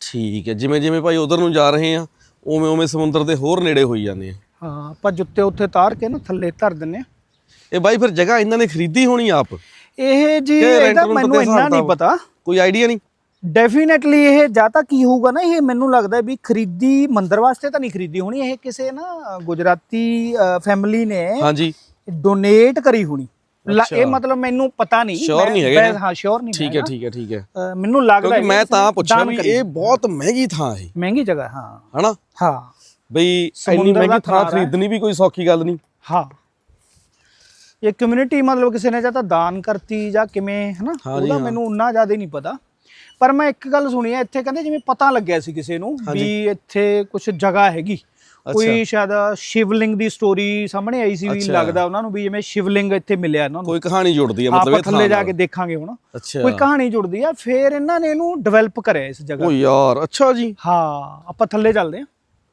S2: ਠੀਕ ਹੈ ਜਿਵੇਂ ਜਿਵੇਂ ਭਾਈ ਉਧਰ ਨੂੰ ਜਾ ਰਹੇ ਆ ਉਵੇਂ ਉਵੇਂ ਸਮੁੰਦਰ ਦੇ ਹੋਰ ਨੇੜੇ ਹੋਈ ਜਾਂਦੇ ਆ
S1: ਹਾਂ ਆਪਾਂ ਜੁੱਤੇ ਉੱਥੇ ਉਤਾਰ ਕੇ ਨਾ ਥੱਲੇ ਧਰ ਦਿੰਨੇ ਆ
S2: ਇਹ ਬਾਈ ਫਿਰ ਜਗ੍ਹਾ ਇਹਨਾਂ ਨੇ ਖਰੀਦੀ ਹੋਣੀ ਆਪ?
S1: ਇਹ ਜੀ ਇਹਦਾ ਮੈਨੂੰ ਇੰਨਾ ਨਹੀਂ? ਪਤਾ।
S2: ਕੋਈ ਆਈਡੀਆ ਨਹੀਂ?
S1: ਡੈਫੀਨਿਟਲੀ ਇਹ ਜਾਂ ਤਾਂ ਕੀ ਹੋਊਗਾ ਨਾ ਇਹ ਮੈਨੂੰ ਲੱਗਦਾ ਵੀ ਖਰੀਦੀ ਮੰਦਰ ਵਾਸਤੇ ਤਾਂ ਨਹੀਂ ਖਰੀਦੀ ਹੋਣੀ ਇਹ ਕਿਸੇ ਨਾ ਗੁਜਰਾਤੀ ਫੈਮਿਲੀ ਨੇ
S2: ਹਾਂਜੀ।
S1: ਡੋਨੇਟ ਕਰੀ ਹੋਣੀ। ਇਹ ਮਤਲਬ ਮੈਨੂੰ ਪਤਾ ਨਹੀਂ। ਮੈਂ-
S2: ਨਹੀਂ ਹੈਗੇ?
S1: ਹਾਂ ਸ਼ੋਰ ਨਹੀਂ
S2: ਠੀਕ ਹੈ ਠੀਕ ਹੈ ਠੀਕ ਹੈ।
S1: ਮੈਨੂੰ ਲੱਗਦਾ ਹੈ
S2: ਮੈਂ
S1: ਕਿ
S2: ਤਾਂ ਪੁੱਛਿਆ ਵੀ। ਇਹ ਬਹੁਤ ਮਹਿੰਗੀ ਥਾਂ ਹੈ
S1: ਮਹਿੰਗੀ ਜਗ੍ਹਾ ਹੈ,
S2: ਹਨਾ?
S1: ਹਾਂ।
S2: ਬਈ ਇੰਨੀ ਮਹਿੰਗੀ ਥਾਂ। ਖਰੀਦਣੀ ਵੀ ਕੋਈ ਸੌਖੀ ਗੱਲ ਨਹੀਂ।
S1: ਹਾਂ। ਇਹ ਕਮਿਊਨਿਟੀ ਮਤਲਬ ਕਿਸੇ ਨੇ ਜਾਂ ਤਾਂ ਦਾਨ ਕਰਤੀ ਜਾਂ ਕਿਵੇਂ ਹਨਾ? ਉਹਦਾ। ਮੈਨੂੰ ਉਨਾ ਜ਼ਿਆਦਾ ਨਹੀਂ ਪਤਾ। ਪਰ ਮੈਂ ਇੱਕ ਗੱਲ ਸੁਣੀ ਹੈ ਇੱਥੇ ਕਹਿੰਦੇ ਜਿਵੇਂ ਪਤਾ ਲੱਗਿਆ ਸੀ ਕਿਸੇ ਨੂੰ ਵੀ ਇੱਥੇ ਕੁਝ ਜਗ੍ਹਾ ਹੈਗੀ। ਕੋਈ ਸ਼ਾਇਦ ਸ਼ਿਵਲਿੰਗ ਦੀ ਸਟੋਰੀ ਸਾਹਮਣੇ ਆਈ ਸੀ ਵੀ। ਲੱਗਦਾ ਉਹਨਾਂ ਨੂੰ ਵੀ ਜਿਵੇਂ ਸ਼ਿਵਲਿੰਗ ਇੱਥੇ ਮਿਲਿਆ ਇਹਨਾਂ ਨੂੰ।
S2: ਕੋਈ ਕਹਾਣੀ ਜੁੜਦੀ ਹੈ ਮਤਲਬ ਇਹ
S1: ਥੱਲੇ ਜਾ। ਕੇ ਦੇਖਾਂਗੇ ਹੁਣ। ਕੋਈ ਕਹਾਣੀ ਜੁੜਦੀ ਆ ਫਿਰ ਇਹਨਾਂ ਨੇ ਇਹਨੂੰ ਡਿਵੈਲਪ ਕਰਿਆ ਇਸ ਜਗ੍ਹਾ
S2: ਓ ਯਾਰ ਅੱਛਾ ਜੀ।
S1: ਹਾਂ ਆਪਾਂ ਥੱਲੇ ਚੱਲਦੇ ਹਾਂ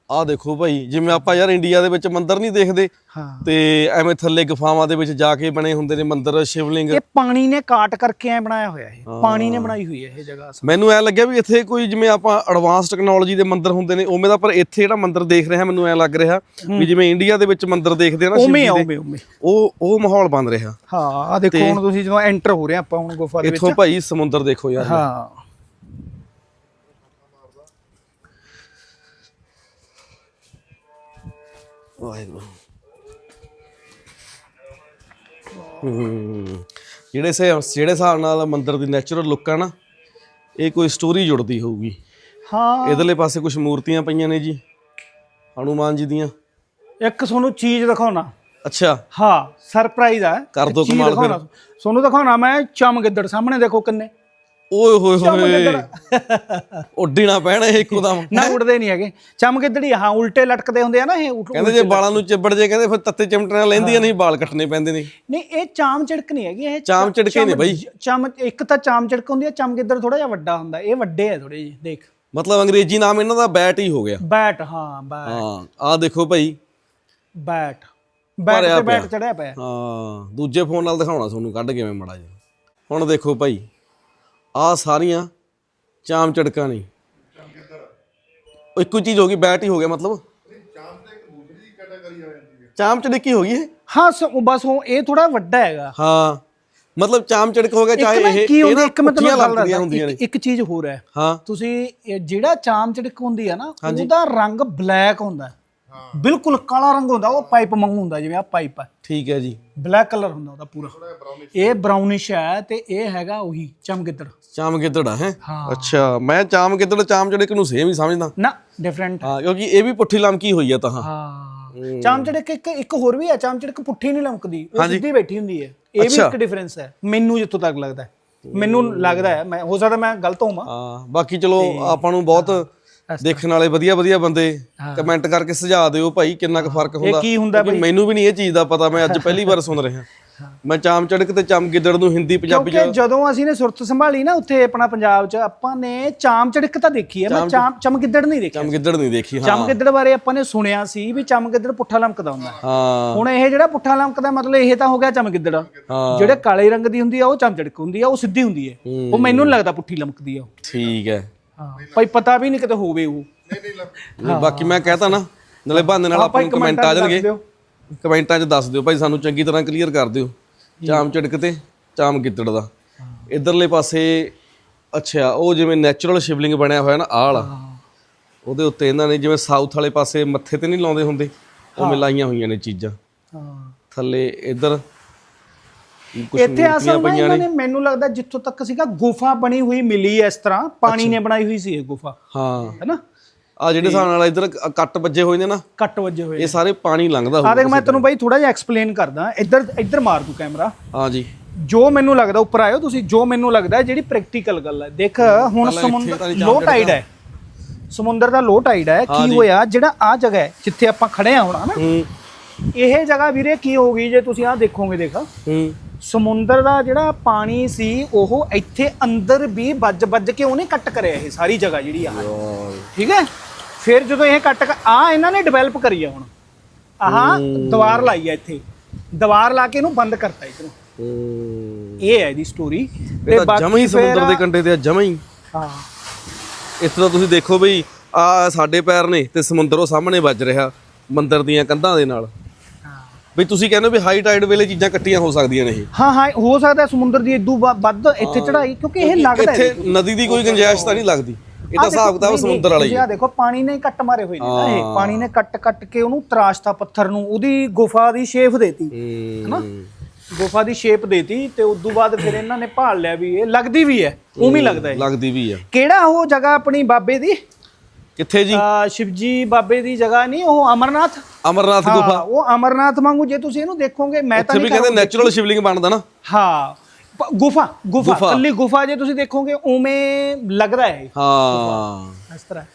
S2: ਆਹ ਦੇਖੋ ਭਾਈ ਜਿਵੇਂ ਆਪਾਂ ਯਾਰ ਇੰਡੀਆ ਦੇ ਵਿੱਚ ਮੰਦਿਰ ਨਹੀਂ ਦੇਖਦੇ
S1: ਹਾਂ।
S2: ਤੇ ਐਵੇਂ ਥੱਲੇ ਗੁਫਾਵਾਂ ਦੇ ਵਿੱਚ ਜਾ ਕੇ ਬਣੇ ਹੁੰਦੇ ਨੇ ਮੰਦਿਰ ਸ਼ਿਵਲਿੰਗ।
S1: ਇਹ ਪਾਣੀ ਨੇ ਕਾਟ ਕਰਕੇ ਐ ਬਣਾਇਆ ਹੋਇਆ ਇਹ। ਪਾਣੀ ਨੇ ਬਣਾਈ ਹੋਈ ਹੈ ਇਹ ਜਗ੍ਹਾ
S2: ਮੈਨੂੰ ਐ ਲੱਗਿਆ ਵੀ ਇੱਥੇ ਕੋਈ ਜਿਵੇਂ ਆਪਾਂ ਐਡਵਾਂਸ ਟੈਕਨੋਲੋਜੀ ਦੇ ਮੰਦਿਰ ਹੁੰਦੇ ਨੇ ਉਵੇਂ ਦਾ ਪਰ ਇੱਥੇ ਜਿਹੜਾ ਮੰਦਿਰ ਦੇਖ ਰਿਹਾ ਮੈਨੂੰ ਐ ਲੱਗ ਰਿਹਾ ਵੀ ਜਿਵੇਂ ਇੰਡੀਆ ਦੇ ਵਿੱਚ ਮੰਦਿਰ ਦੇਖਦੇ ਆ ਨਾ
S1: ਉਵੇਂ ਉਵੇਂ ਉਵੇਂ।
S2: ਉਹ ਉਹ ਮਾਹੌਲ ਬਣ ਰਿਹਾ।
S1: ਹਾਂ ਆ ਦੇਖੋ ਹੁਣ ਤੁਸੀਂ ਜਦੋਂ ਐਂਟਰ ਹੋ ਰਹੇ ਆਪਾਂ ਹੁਣ ਗੁਫਾ ਦੇ ਵਿੱਚ।
S2: ਇੱਥੋਂ ਭਾਈ ਸਮੁੰਦਰ ਦੇਖੋ ਯਾਰ।
S1: ਹਾਂ।
S2: ਵਾਹਿਗੁਰੂ। ਹੂੰ ਜਿਹੜੇ ਸੇ ਜਿਹੜੇ ਹਿਸਾਬ ਨਾਲ ਮੰਦਿਰ ਦੀ ਨੈਚੁਰਲ ਲੁੱਕ ਆ ਨਾ ਇਹ ਕੋਈ ਸਟੋਰੀ ਜੁੜਦੀ ਹੋਊਗੀ।
S1: ਹਾਂ।
S2: ਇਧਰਲੇ ਪਾਸੇ ਕੁਝ ਮੂਰਤੀਆਂ ਪਈਆਂ ਨੇ ਜੀ ਹਨੂਮਾਨ ਜੀ ਦੀਆਂ।
S1: ਇੱਕ ਤੁਹਾਨੂੰ ਚੀਜ਼ ਦਿਖਾਉਣਾ।
S2: ਅੱਛਾ।
S1: ਹਾਂ ਸਰਪ੍ਰਾਈਜ਼ ਆ।
S2: ਕਰ ਦਿਓ
S1: ਚੀਜ਼
S2: ਕਮਾਲ ਫਿਰ।
S1: ਦਿਖਾਉਣਾ। ਤੁਹਾਨੂੰ ਦਿਖਾਉਣਾ ਮੈਂ ਚਮਗਿੱਦੜ ਸਾਹਮਣੇ ਦੇਖੋ ਕਿੰਨੇ।
S2: ਓਏ ਹੋਏ ਹੋਏ।
S1: ਚਮਗਿੱਦੜ।
S2: ਉੱਡੀ ਨਾ ਪੈਣ ਇਹ ਇੱਕੋ ਦਮ।
S1: ਨਾ ਉੜਦੇ ਨਹੀਂ ਹੈਗੇ। ਚਮਗਿੱਦੜੀ ਹਾਂ ਉਲਟੇ ਲਟਕਦੇ ਹੁੰਦੇ ਆ ਨਾ ਇਹ
S2: ਕਹਿੰਦੇ ਜੇ ਵਾਲਾਂ ਨੂੰ ਚਿੱਬੜ ਜੇ ਕਹਿੰਦੇ ਫਿਰ ਤੱਤੇ ਚਮਟਣਾ ਲੈਂਦੀਆਂ ਨਹੀਂ ਵਾਲ ਕੱਟਣੇ ਪੈਂਦੇ ਨੇ
S1: ਨਹੀਂ ਇਹ ਚਾਮ ਚਿੜਕ ਨਹੀਂ ਹੈਗੀ ਇਹ
S2: ਚਾਮ ਚਿੜਕੇ ਨੇ ਬਈ।
S1: ਚਮ ਇੱਕ ਤਾਂ ਚਾਮ ਚਿੜਕ ਹੁੰਦੀ ਹੈ ਚਮਗਿੱਦੜ ਥੋੜਾ ਜਿਹਾ ਵੱਡਾ ਹੁੰਦਾ ਇਹ ਵੱਡੇ ਆ ਥੋੜੇ ਜਿਹੇ ਦੇਖ।
S2: ਮਤਲਬ ਅੰਗਰੇਜ਼ੀ ਨਾਮ ਇਹਨਾਂ ਦਾ ਬੈਟ ਹੀ ਹੋ ਗਿਆ।
S1: ਬੈਟ ਹਾਂ ਬੈਟ।
S2: ਹਾਂ ਆਹ ਦੇਖੋ ਭਾਈ।
S1: ਬੈਟ। ਬੈਟ ਤੇ ਬੈਟ। ਚੜਿਆ ਪਿਆ।
S2: ਹਾਂ ਦੂਜੇ ਫੋਨ ਨਾਲ ਦਿਖਾਉਣਾ ਤੁਹਾਨੂੰ ਕੱਢ ਕਿਵੇਂ ਮੜਾ ਜੀ ਹੁਣ ਦੇਖੋ ਭਾਈ। ਆਹ ਸਾਰੀਆਂ ਚਾਮ ਚੜਕਾਂ ਨਹੀਂ ਉਹ ਇੱਕੋ ਚੀਜ਼ ਹੋ ਗਈ ਬੈਟ ਹੀ ਹੋ ਗਿਆ ਮਤਲਬ।
S3: ਆ ਹੈ
S2: ਚਾਮ ਚੜਕੀ ਹੋ ਗਈ ਇਹ?
S1: ਹਾਂ ਸ- ਉਹ ਬਸ ਉਹ ਇਹ ਥੋੜਾ ਵੱਡਾ ਹੈਗਾ।
S2: ਹਾਂ ਮਤਲਬ ਚਾਮ ਚੜਕ ਹੋ ਗਿਆ ਚਾਹੇ
S1: ਨਾ
S2: ਇਹ
S1: ਕੀ ਹੁੰਦਾ ਇੱਕ ਮੈਂ ਤੁਹਾਨੂੰ ਗੱਲ
S2: ਲੱਗਦੀਆਂ
S1: ਦੱਸਦਾ
S2: ਹੁੰਦੀਆਂ ਨੇ।
S1: ਇੱਕ- ਚੀਜ਼ ਹੋਰ ਹੈ।
S2: ਹਾਂ।
S1: ਤੁਸੀਂ ਇਹ ਜਿਹੜਾ ਚਾਮ ਚੜਕ ਹੁੰਦੀ ਆ ਨਾ ਉਹਦਾ ਰੰਗ ਬਲੈਕ ਹੁੰਦਾ। ਬਿਲਕੁਲ ਕਾਲਾ ਰੰਗ ਹੁੰਦਾ ਉਹ ਪਾਈਪ ਵਾਂਗੂ ਹੁੰਦਾ ਜਿਵੇਂ ਆ ਪਾਈਪ ਹੈ
S2: ਠੀਕ ਹੈ ਜੀ।
S1: ਬਲੈਕ ਕਲਰ ਹੁੰਦਾ ਉਹਦਾ ਪੂਰਾ। ਇਹ ਬਰਾਊਨਿਸ਼ ਹੈ ਤੇ ਇਹ ਹੈਗਾ ਉਹੀ ਚਮਗਿੱਦੜ।
S2: ਚਾਮ ਗਿੱਦੜਾ ਹੈ?
S1: ਹਾਂ।
S2: ਅੱਛਾ ਮੈਂ ਚਾਮ ਗਿੱਦੜ ਚਾਮ ਚੜਕ ਨੂੰ ਸੇਮ ਹੀ ਸਮਝਦਾ।
S1: ਨਾ ਡਿਫਰੈਂਟ
S2: ਹਾਂ ਕਿਉਂਕਿ ਇਹ ਵੀ ਪੁੱਠੀ ਲਮਕੀ ਹੋਈ ਆ ਤਾਂ।
S1: ਹਾਂ। ਚਾਮ ਚੜਕ ਇੱਕ ਇੱਕ ਹੋਰ ਵੀ ਹੈ ਚਾਮ ਚੜਕ ਪੁੱਠੀ ਨਹੀਂ ਲਮਕਦੀ ਉਹ ਸਿੱਧੀ ਬੈਠੀ ਹੁੰਦੀ ਹੈ। ਇਹ ਵੀ। ਇੱਕ ਡਿਫਰੈਂਸ ਹੈ। ਮੈਨੂੰ ਜਿੱਥੋਂ ਤੱਕ ਲੱਗਦਾ ਹੈ। ਮੈਨੂੰ ਲੱਗਦਾ ਹੈ। ਮੈਂ ਹੋ ਸਕਦਾ ਮੈਂ ਗਲਤ ਹੋਵਾਂ।
S2: ਹਾਂ ਬਾਕੀ ਚਲੋ ਆਪਾਂ ਨੂੰ ਬਹੁਤ ਦੇਖਣ ਵਾਲੇ ਵਧੀਆ ਵਧੀਆ ਬੰਦੇ ਕਮੈਂਟ ਕਰਕੇ ਸੁਝਾਅ ਦਿਓ ਭਾਈ ਕਿੰਨਾ ਕੁ ਫ਼ਰਕ ਹੁੰਦਾ।
S1: ਕੀ ਹੁੰਦਾ
S2: ਕਿਉਂਕਿ ਮੈਨੂੰ ਵੀ ਨਹੀਂ ਇਹ ਚੀਜ਼ ਦਾ ਪਤਾ ਮੈਂ ਅੱਜ ਪਹਿਲੀ ਵਾਰ ਸੁਣ ਰਿਹਾ। ਮੈਂ ਚਾਮ ਚੜਕ ਤੇ ਚਮ ਗਿੱਦੜ ਨੂੰ ਹਿੰਦੀ ਪੰਜਾਬੀ
S1: ਕਿਉਂਕਿ ਜਦੋਂ ਅਸੀਂ ਨੇ ਸੁਰਤ ਸੰਭਾਲੀ ਨਾ ਉੱਥੇ ਆਪਣਾ ਪੰਜਾਬ 'ਚ ਆਪਾਂ ਨੇ ਚਾਮ ਚੜਕ ਤਾਂ ਦੇਖੀ ਹੈ ਮੈਂ ਚਾਮ ਚਮਗਿੱਦੜ ਨਹੀਂ ਦੇਖੀ
S2: ਚਮ ਗਿੱਦੜ ਨਹੀਂ ਦੇਖੀ ਹਾਂ।
S1: ਚਮਗਿੱਦੜ ਬਾਰੇ ਆਪਾਂ ਨੇ ਸੁਣਿਆ ਸੀ ਵੀ ਚਮਗਿੱਦੜ ਪੁੱਠਾ ਲਮਕਦਾ ਹੁੰਦਾ।
S2: ਹਾਂ।
S1: ਹੁਣ ਇਹ ਜਿਹੜਾ ਪੁੱਠਾ ਲਮਕਦਾ ਮਤਲਬ ਇਹ ਤਾਂ ਹੋ ਗਿਆ ਚਮਗਿੱਦੜ
S2: ਹਾਂ।
S1: ਜਿਹੜੇ ਕਾਲੇ ਰੰਗ ਦੀ ਹੁੰਦੀ ਆ ਉਹ ਚਮਚੜਕ ਹੁੰਦੀ ਆ ਉਹ ਸਿੱਧੀ ਹੁੰਦੀ ਹੈ। ਉਹ ਮੈਨੂੰ ਨਹੀਂ ਲੱਗਦਾ ਪੁੱਠੀ ਲਮਕਦੀ ਆ ਉਹ।
S2: ਠੀਕ ਹਾਂ।
S1: ਭਾਈ ਪਤਾ ਵੀ ਨਹੀਂ ਕਿਤੇ ਹੋਵੇ ਉਹ।
S3: ਨਹੀਂ ਨਹੀਂ
S2: ਬਾਕੀ ਮੈਂ ਕਹਤਾ ਨਾ ਨਾਲੇ ਬਹਾਨੇ ਨਾਲ ਆਪਾਂ ਨੂੰ ਕਮੈਂਟ ਆ ਜਾਣਗੇ। ਕਮੈਂਟਾਂ 'ਚ ਦੱਸ ਦਿਓ ਭਾਈ ਸਾਨੂੰ ਚੰਗੀ ਤਰ੍ਹਾਂ ਕਲੀਅਰ ਕਰ ਦਿਓ। ਚਾਮ ਚੜਕ ਤੇ ਚਾਮ ਗਿੱਦੜ ਦਾ। ਇਧਰਲੇ ਪਾਸੇ ਅੱਛਾ ਉਹ ਜਿਵੇਂ ਨੈਚੁਰਲ ਸ਼ਿਵਲਿੰਗ ਬਣਿਆ ਹੋਇਆ ਨਾ ਆਹ ਵਾਲਾ। ਉਹਦੇ ਉੱਤੇ ਇਹਨਾਂ ਨੇ ਜਿਵੇਂ ਸਾਊਥ ਵਾਲੇ ਪਾਸੇ ਮੱਥੇ ਤੇ ਨਹੀਂ ਲਾਉਂਦੇ ਹੁੰਦੇ ਉਹ ਮਿਲਾਈਆਂ ਹੋਈਆਂ ਨੇ ਚੀਜ਼ਾਂ।
S1: ਹਾਂ।
S2: ਥੱਲੇ ਇਧਰ
S1: ਇੱਥੇ ਅਸਲ ਵਿੱਚ ਇਹਨਾਂ ਨੇ। ਮੈਨੂੰ ਲੱਗਦਾ ਜਿੱਥੋਂ ਤੱਕ ਸੀਗਾ ਗੁਫਾ ਬਣੀ ਹੋਈ ਮਿਲੀ ਇਸ ਤਰ੍ਹਾਂ ਪਾਣੀ ਨੇ ਬਣਾਈ ਹੋਈ ਸੀ ਇਹ ਗੁਫਾ।
S2: ਹਾਂ।
S1: ਹੈਨਾ
S2: ਆ ਜਿਹੜੇ ਹਿਸਾਬ ਨਾਲ ਇਧਰ ਕੱਟ ਵੱਜੇ ਹੋਏ ਨੇ ਨਾ
S1: ਕੱਟ ਵੱਜੇ ਹੋਏ
S2: ਇਹ ਸਾਰੇ ਪਾਣੀ ਲੰਘਦਾ
S1: ਆ
S2: ਹੋਊ
S1: ਦੇਖ ਮੈਂ ਤੈਨੂੰ ਬਾਈ ਥੋੜਾ ਜਿਹਾ ਐਕਸਪਲੇਨ ਕਰਦਾ ਇੱਧਰ ਇੱਧਰ ਮਾਰ ਤੂੰ ਕੈਮਰਾ
S2: ਹਾਂ ਜੀ।
S1: ਜੋ ਮੈਨੂੰ ਲੱਗਦਾ ਉੱਪਰ ਆਇਓ ਤੁਸੀਂ ਜੋ ਮੈਨੂੰ ਲੱਗਦਾ ਜਿਹੜੀ ਪ੍ਰੈਕਟੀਕਲ ਗੱਲ ਹੈ। ਦੇਖ ਹੁਣ ਸਮੁੰਦਰ ਲੋ ਟਾਈਡ ਹੈ। ਸਮੁੰਦਰ ਦਾ ਲੋ ਟਾਈਡ ਹੈ। ਕੀ ਹੋਇਆ? ਜਿਹੜਾ ਆ ਜਗ੍ਹਾ ਹੈ ਜਿੱਥੇ ਆਪਾਂ ਖੜੇ ਆ ਹੁਣ ਹਨਾ ਇਹ ਜਗ੍ਹਾ ਵੀਰੇ ਕੀ ਹੋ ਗਈ ਜੇ ਤੁਸੀਂ ਆ ਦੇਖੋਗੇ ਦੇਖ।
S2: ਹੂੰ।
S1: ਸਮੁੰਦਰ ਦਾ ਜਿਹੜਾ ਪਾਣੀ ਸੀ ਉਹ ਇੱਥੇ ਅੰਦਰ ਵੀ ਵੱਜ ਵੱਜ ਕੇ ਉਹਨੇ ਕੱਟ ਕਰਿਆ ਇਹ ਸਾਰੀ ਜਗ੍ਹਾ ਜਿਹੜੀ ਆ। ਠੀਕ ਹੈ? ਫਿਰ ਜਦੋਂ ਇਹ ਕੱਟ ਆ ਇਹਨਾਂ ਨੇ ਡਿਵੈਲਪ ਕਰੀ ਆ ਹੁਣ। ਆਹ ਦੀਵਾਰ ਲਾਈ ਆ ਇੱਥੇ। ਦੀਵਾਰ ਲਾ ਕੇ ਇਹਨੂੰ ਬੰਦ ਕਰਤਾ ਇਧਰੋਂ। ਇਹ ਹੈ ਇਹਦੀ ਸਟੋਰੀ
S2: ਤਾਂ ਜਮਾ ਹੀ ਸਮੁੰਦਰ ਦੇ ਕੰਢੇ ਤੇ ਆ ਜਮਾ ਹੀ।
S1: ਹਾਂ।
S2: ਇੱਥੇ ਤਾਂ ਤੁਸੀਂ ਦੇਖੋ ਬਈ ਆ ਸਾਡੇ ਪੈਰ ਨੇ ਤੇ ਸਮੁੰਦਰ ਸਾਹਮਣੇ ਵੱਜ ਰਿਹਾ ਮੰਦਰ ਦੀਆਂ ਕੰਧਾਂ ਦੇ ਨਾਲ। ਬਈ ਤੁਸੀਂ ਕਹਿੰਦੇ ਹੋ ਵੀ ਹਾਈ ਟਾਈਡ ਵੇਲੇ ਚੀਜ਼ਾਂ ਕੱਟੀਆਂ ਹੋ ਸਕਦੀਆਂ ਨੇ ਇਹ।
S1: ਹਾਂ ਹਾਂ ਹੋ ਸਕਦਾ ਹੈ ਸਮੁੰਦਰ ਦੀ ਇਦੋਂ ਵੱਧ ਇੱਥੇ ਚੜਾਈ ਕਿਉਂਕਿ ਇਹ ਲੱਗਦਾ ਹੈ
S2: ਇੱਥੇ ਨਦੀ ਦੀ ਕੋਈ ਗੁੰਜਾਇਸ਼ ਤਾਂ ਨਹੀਂ ਲੱਗਦੀ। ਇਹ ਤਾਂ ਹਿਸਾਬ ਕਿਤਾਬ ਸਮੁੰਦਰ ਵਾਲਾ ਹੀ
S1: ਆ ਦੇਖੋ ਪਾਣੀ ਨੇ ਕੱਟ ਮਾਰੇ ਹੋਏ ਨੇ ਨਾ ਇਹ। ਪਾਣੀ ਨੇ ਕੱਟ ਕੱਟ ਕੇ ਉਹਨੂੰ ਤਰਾਸ਼ਤਾ ਪੱਥਰ ਨੂੰ ਉਹਦੀ ਗੁਫਾ ਦੀ ਸ਼ੇਪ ਦੇਤੀ।
S2: ਹੂੰ।
S1: ਗੁਫਾ ਦੀ ਸ਼ੇਪ ਦੇਤੀ ਤੇ ਉਸ ਤੋਂ ਬਾਅਦ ਫਿਰ ਇਹਨਾਂ ਨੇ ਭਾਲ ਲਿਆ ਵੀ ਇਹ ਲੱਗਦੀ ਵੀ ਹੈ ਉਵੇਂ ਹੀ ਲੱਗਦਾ ਹੈ।
S2: ਲੱਗਦੀ ਵੀ ਆ
S1: ਕਿਹੜਾ ਉਹ ਜਗ੍ਹਾ ਆਪਣੀ ਬਾਬੇ ਦੀ?
S2: ਕਿੱਥੇ ਜੀ?
S1: ਆ ਸ਼ਿਵਜੀ ਬਾਬੇ ਦੀ ਜਗ੍ਹਾ ਨਹੀਂ ਉਹ ਅਮਰਨਾਥ?
S2: ਅਮਰਨਾਥ
S1: ਹਾਂ
S2: ਗੁਫਾ।
S1: ਉਹ ਅਮਰਨਾਥ ਵਾਂਗੂ ਜੇ ਤੁਸੀਂ ਇਹਨੂੰ ਦੇਖੋਗੇ ਮੈਂ ਤਾਂ
S2: ਵੀ
S1: ਨਹੀਂ
S2: ਕਹਿੰਦੇ ਨੈਚੁਰਲ ਸ਼ਿਵਲਿੰਗ ਬਣਦਾ ਨਾ।
S1: ਹਾਂ ਪ- ਗੁਫਾ ਗੁਫਾ ਕੱਲੀ ਗੁਫਾ ਜੇ ਤੁਸੀਂ ਦੇਖੋਗੇ ਉਵੇਂ ਲੱਗਦਾ ਹੈ ਇਹ,
S2: ਹਾਂ।
S1: ਇਸ ਤਰ੍ਹਾਂ।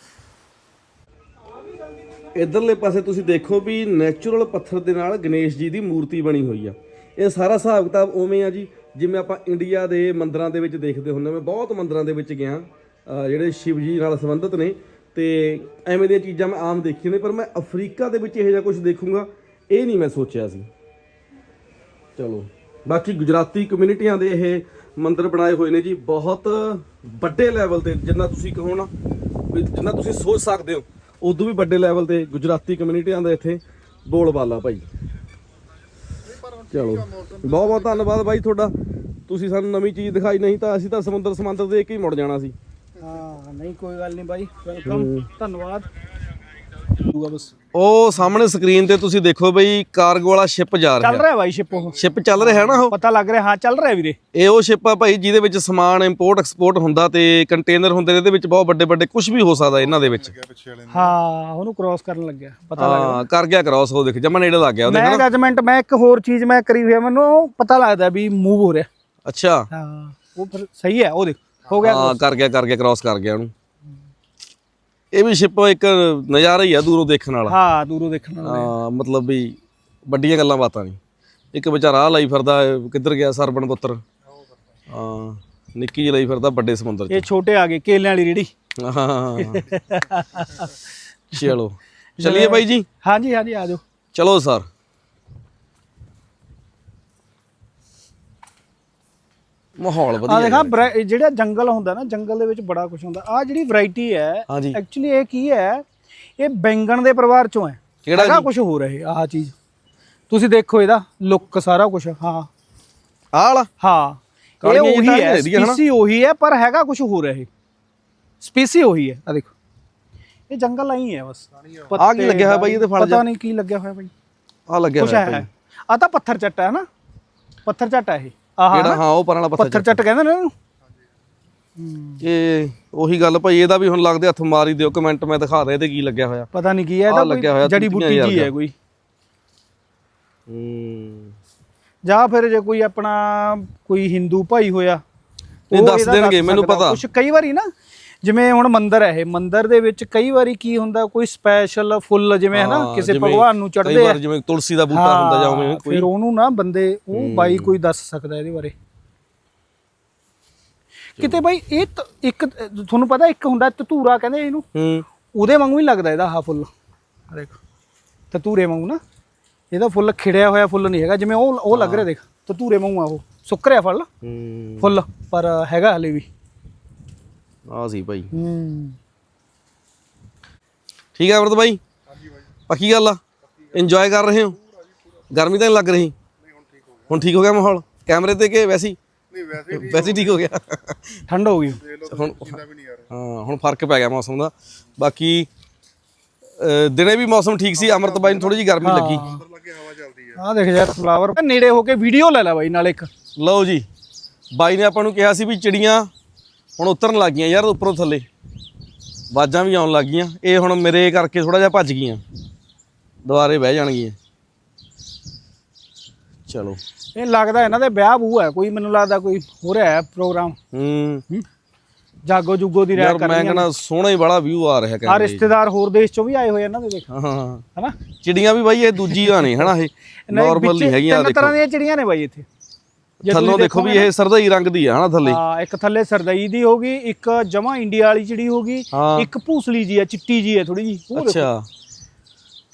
S2: ਇਧਰਲੇ ਪਾਸੇ ਤੁਸੀਂ ਦੇਖੋ ਵੀ ਨੈਚੁਰਲ ਪੱਥਰ ਦੇ ਨਾਲ ਗਣੇਸ਼ ਜੀ ਦੀ ਮੂਰਤੀ ਬਣੀ ਹੋਈ ਆ। ਇਹ ਸਾਰਾ ਹਿਸਾਬ ਕਿਤਾਬ ਉਵੇਂ ਆ ਜੀ ਜਿਵੇਂ ਆਪਾਂ ਇੰਡੀਆ ਦੇ ਮੰਦਰਾਂ ਦੇ ਵਿੱਚ ਦੇਖਦੇ ਹੁੰਦੇ ਮੈਂ ਬਹੁਤ ਮੰਦਰਾਂ ਦੇ ਵਿੱਚ ਗਿਆ ਅਹ ਜਿਹੜੇ ਸ਼ਿਵ ਜੀ ਨਾਲ ਸੰਬੰਧਿਤ ਨੇ। ਤੇ ਐਵੇਂ ਦੀਆਂ ਚੀਜ਼ਾਂ ਮੈਂ ਆਮ ਦੇਖੀਆਂ ਨੇ, ਪਰ ਮੈਂ ਅਫਰੀਕਾ ਦੇ ਵਿੱਚ ਇਹੋ ਜਿਹਾ ਕੁਝ ਦੇਖੂੰਗਾ, ਇਹ ਨਹੀਂ ਮੈਂ ਸੋਚਿਆ ਸੀ। ਚਲੋ, ਬਾਕੀ ਗੁਜਰਾਤੀ ਕਮਿਊਨਿਟੀਆਂ ਦੇ ਇਹ ਮੰਦਰ ਬਣਾਏ ਹੋਏ ਨੇ ਜੀ, ਬਹੁਤ ਵੱਡੇ ਲੈਵਲ ਤੇ ਜਿੰਨਾ ਤੁਸੀਂ ਕਹੋ ਨਾ, ਵੀ ਜਿੰਨਾ ਤੁਸੀਂ ਸੋਚ ਸਕਦੇ ਹੋ, ਉਦੋਂ ਵੀ ਵੱਡੇ ਲੈਵਲ ਤੇ ਗੁਜਰਾਤੀ ਕਮਿਊਨਿਟੀਆਂ ਦਾ ਇੱਥੇ ਬੋਲਬਾਲਾ ਭਾਈ। ਚਲੋ ਬਹੁਤ ਬਹੁਤ ਧੰਨਵਾਦ ਬਾਈ ਤੁਹਾਡਾ। ਤੁਸੀਂ ਸਾਨੂੰ ਨਵੀਂ ਚੀਜ਼ ਦਿਖਾਈ ਨਹੀਂ ਤਾਂ ਅਸੀਂ ਤਾਂ ਸਮੁੰਦਰ ਸਮੁੰਦਰ ਦੇਖ ਕੇ ਹੀ ਮੁੜ ਜਾਣਾ ਸੀ।
S1: ਹਾਂ ਨਹੀਂ ਕੋਈ ਗੱਲ ਨਹੀਂ ਬਾਈ। ਵੈਲਕਮ ਧੰਨਵਾਦ। ਦੂਗਾ ਬਸ।
S2: ਉਹ ਸਾਹਮਣੇ ਸਕਰੀਨ ਤੇ ਤੁਸੀਂ ਦੇਖੋ ਬਈ ਕਾਰਗੋ ਵਾਲਾ ਸ਼ਿਪ ਜਾ
S1: ਚੱਲ
S2: ਰਿਹਾ
S1: ਰਿਹਾ ਬਾਈ ਸ਼ਿਪ ਉਹ।
S2: ਸ਼ਿਪ ਚੱਲ ਰਿਹਾ ਹੈ ਨਾ ਉਹ?
S1: ਪਤਾ ਲੱਗ ਰਿਹਾ ਹਾਂ ਚੱਲ ਰਿਹਾ ਵੀਰੇ।
S2: ਇਹ ਉਹ ਸ਼ਿਪ ਆ ਭਾਈ ਜਿਹਦੇ ਵਿੱਚ ਸਮਾਨ ਇੰਪੋਰਟ ਐਕਸਪੋਰਟ ਹੁੰਦਾ ਤੇ ਕੰਟੇਨਰ ਹੁੰਦੇ ਨੇ ਇਹਦੇ ਵਿੱਚ ਬਹੁਤ ਵੱਡੇ ਵੱਡੇ ਕੁਝ ਵੀ ਹੋ ਸਕਦਾ ਇਹਨਾਂ ਦੇ ਵਿੱਚ।
S1: ਹਾਂ ਉਹਨੂੰ ਕ੍ਰਾਸ ਕਰਨ ਲੱਗਿਆ ਪਤਾ ਲੱਗ
S2: ਹਾਂ ਕਰ ਗਿਆ ਕ੍ਰਾਸ ਉਹ ਦੇਖ ਜਮਾ ਨੇੜੇ ਲੱਗ ਗਿਆ ਉਹਦੇ
S1: ਮੈਂ ਜਜਮੈਂਟ ਮੈਂ ਇੱਕ ਹੋਰ ਚੀਜ਼ ਮੈਂ ਕਰੀ ਹੋਈ ਮੈਨੂੰ ਪਤਾ ਲੱਗਦਾ ਵੀ ਮੂਵ ਹੋ ਰਿਹਾ।
S2: ਅੱਛਾ।
S1: ਹਾਂ ਉਹ ਫਿਰ ਸਹੀ ਹੈ ਉਹ ਦੇਖ। ਹੋ ਗਿਆ
S2: ਹਾਂ ਕਰ ਗਿਆ ਕਰ ਗਿਆ ਕ੍ਰਾਸ ਕਰ ਗਿਆ ਉਹਨੂੰ। ਇਹ ਵੀ ਸ਼ਿਪ ਇੱਕ ਨਜ਼ਾਰਾ ਹੀ ਆ ਦੂਰੋਂ ਦੇਖਣ ਵਾਲਾ।
S1: ਹਾਂ ਦੂਰੋਂ ਦੇਖਣ ਵਾਲਾ।
S2: ਹਾਂ ਮਤਲਬ ਵੀ ਵੱਡੀਆਂ ਗੱਲਾਂ ਬਾਤਾਂ ਨਹੀਂ ਇੱਕ ਵਿਚਾਰਾ ਲਈ ਫਿਰਦਾ ਕਿੱਧਰ ਗਿਆ ਸਰਬਣ ਪੁੱਤਰ? ਹਾਂ ਨਿੱਕੀ ਜਿਹੀ ਲਈ ਫਿਰਦਾ ਵੱਡੇ ਸਮੁੰਦਰ 'ਚ।
S1: ਇਹ ਛੋਟੇ ਆ ਗਏ ਕੇਲਿਆਂ ਵਾਲੀ ਰੇੜੀ।
S2: ਹਾਂ। ਚਲੋ ਚਲਿਏ ਬਾਈ ਜੀ?
S1: ਹਾਂਜੀ ਹਾਂਜੀ ਆ ਜਾਓ।
S2: ਚਲੋ ਸਰ। ਮਾਹੌਲ
S1: ਆ
S2: ਵਧੀਆ
S1: ਦੇਖਾ ਬਰਾ- ਜਿਹੜਾ ਜੰਗਲ ਹੁੰਦਾ ਨਾ ਜੰਗਲ ਦੇ ਵਿੱਚ ਬੜਾ ਕੁਝ ਹੁੰਦਾ। ਆ ਜਿਹੜੀ ਵੈਰਾਈਟੀ ਹੈ
S2: ਹਾਂਜੀ।
S1: ਐਕਚੁਅਲੀ ਇਹ ਕੀ ਹੈ ਇਹ ਬੈਂਗਣ ਦੇ ਪਰਿਵਾਰ ਚੋਂ ਹੈ।
S2: ਕਿਹੜਾ
S1: ਹੈਗਾ? ਕੁਝ ਹੋਰ ਹੈ ਆਹ ਚੀਜ਼। ਤੁਸੀਂ ਦੇਖੋ ਇਹਦਾ ਲੁੱਕ ਸਾਰਾ ਕੁਝ ਹਾਂ।
S2: ਆਹ ਵਾਲਾ?
S1: ਹਾਂ। ਇਹ
S2: ਕਾਲੀਆਂ
S1: ਉਹੀ ਹੈ
S2: ਇਹਦੀਆਂ ਹਨਾ?
S1: ਸਪੀਸੀ ਉਹੀ ਹੈ ਪਰ ਹੈਗਾ ਕੁਝ ਹੋਰ ਹੈ ਇਹ। ਸਪੀਸੀ ਉਹੀ ਹੈ ਆ ਦੇਖੋ। ਇਹ ਜੰਗਲ ਆਈ ਹੈ ਬਸ।
S2: ਆਹ ਕੀ ਲੱਗਿਆ ਹੋਇਆ ਬਾਈ ਇਹਦੇ ਫਲ
S1: ਪਤਾ ਨਹੀਂ ਕੀ ਲੱਗਿਆ ਹੋਇਆ ਬਾਈ।
S2: ਆ ਲੱਗਿਆ ਹੋਇਆ
S1: ਹੈ ਆ ਤਾਂ ਪੱਥਰ ਚੱਟ ਹੈ ਨਾ। ਪੱਥਰ ਚੱਟ ਹੈ ਇਹ। ਆਹ
S2: ਕਿਹੜਾ ਹਾਂ ਉਹ ਪਰਾਂ ਵਾਲਾ ਪੱਥਰ
S1: ਪੱਥਰ ਚੱਟ ਕਹਿੰਦੇ ਨੇ ਇਹਨੂੰ
S2: ਇਹ ਉਹੀ ਗੱਲ ਭਾਈ ਇਹਦਾ ਵੀ ਹੁਣ ਲੱਗਦੇ ਹੱਥ ਮਾਰ ਹੀ ਦਿਓ ਕਮੈਂਟ ਮੈਂ ਦਿਖਾ ਦੇ ਇਹਦੇ ਕੀ ਲੱਗਿਆ ਹੋਇਆ
S1: ਪਤਾ ਨਹੀਂ ਕੀ ਹੈ
S2: ਆਹ
S1: ਇਹਦਾ
S2: ਹੋਇਆ
S1: ਕੋਈ ਜੜੀ ਬੂਟੀ ਜੀ
S2: ਦਾ।
S1: ਹੈ ਕੋਈ
S2: ਹੂੰ
S1: ਜਾਂ ਫਿਰ ਜੇ ਕੋਈ ਆਪਣਾ ਕੋਈ ਹਿੰਦੂ ਭਾਈ ਹੋਇਆ
S2: ਨਹੀਂ,
S1: ਉਹ
S2: ਦੱਸ
S1: ਇਹਦਾ
S2: ਦੇਣਗੇ, ਮੈਨੂੰ
S1: ਸਕਦਾ।
S2: ਪਤਾ।
S1: ਕੁਛ ਕਈ ਵਾਰੀ ਨਾ ਜਿਵੇਂ ਹੁਣ ਮੰਦਿਰ ਹੈ ਇਹ ਮੰਦਿਰ ਦੇ ਵਿੱਚ ਕਈ ਵਾਰੀ ਕੀ ਹੁੰਦਾ ਕੋਈ ਸਪੈਸ਼ਲ ਫੁੱਲ ਜਿਵੇਂ ਹੈ ਨਾ ਕਿਸੇ ਭਗਵਾਨ ਨੂੰ ਚੜਦੇ ਆ।
S2: ਜਿਵੇਂ ਤੁਲਸੀ ਦਾ ਬੂਟਾ ਹੁੰਦਾ ਜਾਂ ਉਵੇਂ ਕੋਈ।
S1: ਫਿਰ ਉਹਨੂੰ ਨਾ ਬੰਦੇ ਉਹ ਬਾਈ ਕੋਈ ਦੱਸ ਸਕਦਾ ਇਹਦੇ ਬਾਰੇ। ਕਿਤੇ ਬਾਈ ਇਹ ਇੱਕ ਤੁਹਾਨੂੰ ਪਤਾ ਇੱਕ ਹੁੰਦਾ ਧਤੂਰਾ ਕਹਿੰਦੇ ਇਹਨੂੰ?
S2: ਹੂੰ।
S1: ਉਹਦੇ ਵਾਂਗੂ ਹੀ ਲੱਗਦਾ ਇਹਦਾ ਆਹ ਫੁੱਲ। ਆ ਦੇਖ ਧਤੂਰੇ ਵਾਂਗੂ ਨਾ। ਇਹਦਾ ਫੁੱਲ ਖਿੜਿਆ ਹੋਇਆ ਫੁੱਲ ਨਹੀਂ ਹੈਗਾ ਜਿਵੇਂ ਉਹ ਉਹ ਲੱਗ ਰਿਹਾ ਦੇਖ ਧਤੂਰੇ ਵਾਂਗੂ ਆ ਉਹ। ਸੁੱਕ ਰਿਹਾ ਫੁੱਲ।
S2: ਹੂੰ।
S1: ਫੁੱਲ ਪਰ ਹੈਗਾ ਹਲੇ ਵੀ।
S2: ਆ ਸੀ ਭਾਈ।
S1: ਹੂੰ।
S2: ਠੀਕ ਹੈ ਅਮਰਤ ਭਾਈ ਪੱਕੀ ਗੱਲ ਆ? ਇੰਜੋਏ ਕਰ ਰਹੇ ਹੋ? ਗਰਮੀ ਤਾਂ ਨਹੀਂ ਲੱਗ ਰਹੀ? ਹੁਣ ਠੀਕ ਹੋ ਗਿਆ ਮਾਹੌਲ? ਕੈਮਰੇ ਤੇ ਕਿ ਵੈਸੇ? ਹੀ
S3: ਨਹੀਂ ਵੈਸੇ ਹੀ
S2: ਠੀਕ ਹੋ ਗਿਆ?
S1: ਠੰਡ ਹੋ ਗਈ।
S2: ਹੁਣ ਹਾਂ ਹੁਣ ਫ਼ਰਕ ਪੈ ਗਿਆ ਮੌਸਮ ਦਾ। ਬਾਕੀ ਦਿਨੇ ਵੀ ਮੌਸਮ ਠੀਕ ਸੀ ਅਮਰਤ ਬਾਈ ਨੂੰ ਥੋੜੀ ਜਿਹੀ ਗਰਮੀ ਲੱਗੀ।
S1: ਆਹ ਦੇਖ ਯਾਰ ਫਲਾਵਰ ਨੇੜੇ ਹੋ ਕੇ ਵੀਡੀਓ ਲੈ ਲੈ ਬਾਈ ਨਾਲ ਇੱਕ।
S2: ਲਓ ਜੀ। ਬਾਈ ਨੇ ਆਪਾਂ ਨੂੰ ਕਿਹਾ ਸੀ ਵੀ ਚਿੜੀਆਂ ਹੁਣ ਉਤਰਨ ਲੱਗ ਗਈਆਂ ਯਾਰ ਉੱਪਰੋਂ ਥੱਲੇ। ਬਾਜਾਂ ਵੀ ਆਉਣ ਲੱਗ ਗਈਆਂ। ਇਹ ਹੁਣ ਮੇਰੇ ਕਰਕੇ ਥੋੜਾ ਜਿਹਾ ਭੱਜ ਗਈਆਂ। ਦੁਬਾਰੇ ਬਹਿ ਜਾਣਗੀਆਂ। ਚਲੋ।
S1: ਇਹ ਲੱਗਦਾ ਇਹਨਾਂ ਦੇ ਵਿਆਹ ਬੂ ਹੈ। ਕੋਈ ਮੈਨੂੰ ਲੱਗਦਾ ਕੋਈ ਹੋ ਰਿਹਾ ਹੈ ਪ੍ਰੋਗਰਾਮ।
S2: ਹੂੰ।
S1: ਜਾਗੋ ਜੁਗੋ ਦੀ ਰਾਇ
S2: ਯਾਰ ਮੈਂ ਕਹਿੰਦਾ ਸੋਹਣਾ ਹੀ ਬੜਾ ਵਿਊ ਆ ਰਿਹਾ
S1: ਆ
S2: ਕਹਿੰਦੇ।
S1: ਰਿਸ਼ਤੇਦਾਰ ਹੋਰ ਦੇਸ਼ ਚੋਂ ਵੀ ਆਏ ਹੋਏ ਇਹਨਾਂ ਦੇ ਦੇਖ।
S2: ਹਾਂ। ਹਾਂ
S1: ਹਨਾ?
S2: ਚਿੜੀਆਂ ਵੀ ਬਾਈ ਇਹ ਦੂਜੀਆਂ ਨੇ ਹਨਾ ਇਹ? ਨਾਰਮਲ ਨਹੀਂ ਹੈਗੀਆਂ
S1: ਤਿੰਨ
S2: ਦੇਖੋ।
S1: ਤਰ੍ਹਾਂ ਦੀਆਂ ਚਿੜੀਆਂ ਨੇ ਬਾਈ ਇੱਥੇ।
S2: ਥੱਲੋਂ ਦੇਖੋ ਵੀ ਇਹ ਸਰਦਈ ਰੰਗ ਦੀ ਆ ਹਨਾ ਥੱਲੇ?
S1: ਹਾਂ ਇੱਕ ਥੱਲੇ ਸਰਦਈ ਦੀ ਹੋਗੀ ਇੱਕ ਜਮਾ ਇੰਡੀਆ ਵਾਲੀ ਚਿੜੀ ਹੋਗੀ ਇੱਕ ਭੂਸਲੀ ਜੀ ਹੈ ਚਿੱਟੀ ਜੀ ਹੈ ਥੋੜੀ ਜੀ
S2: ਅੱਛਾ।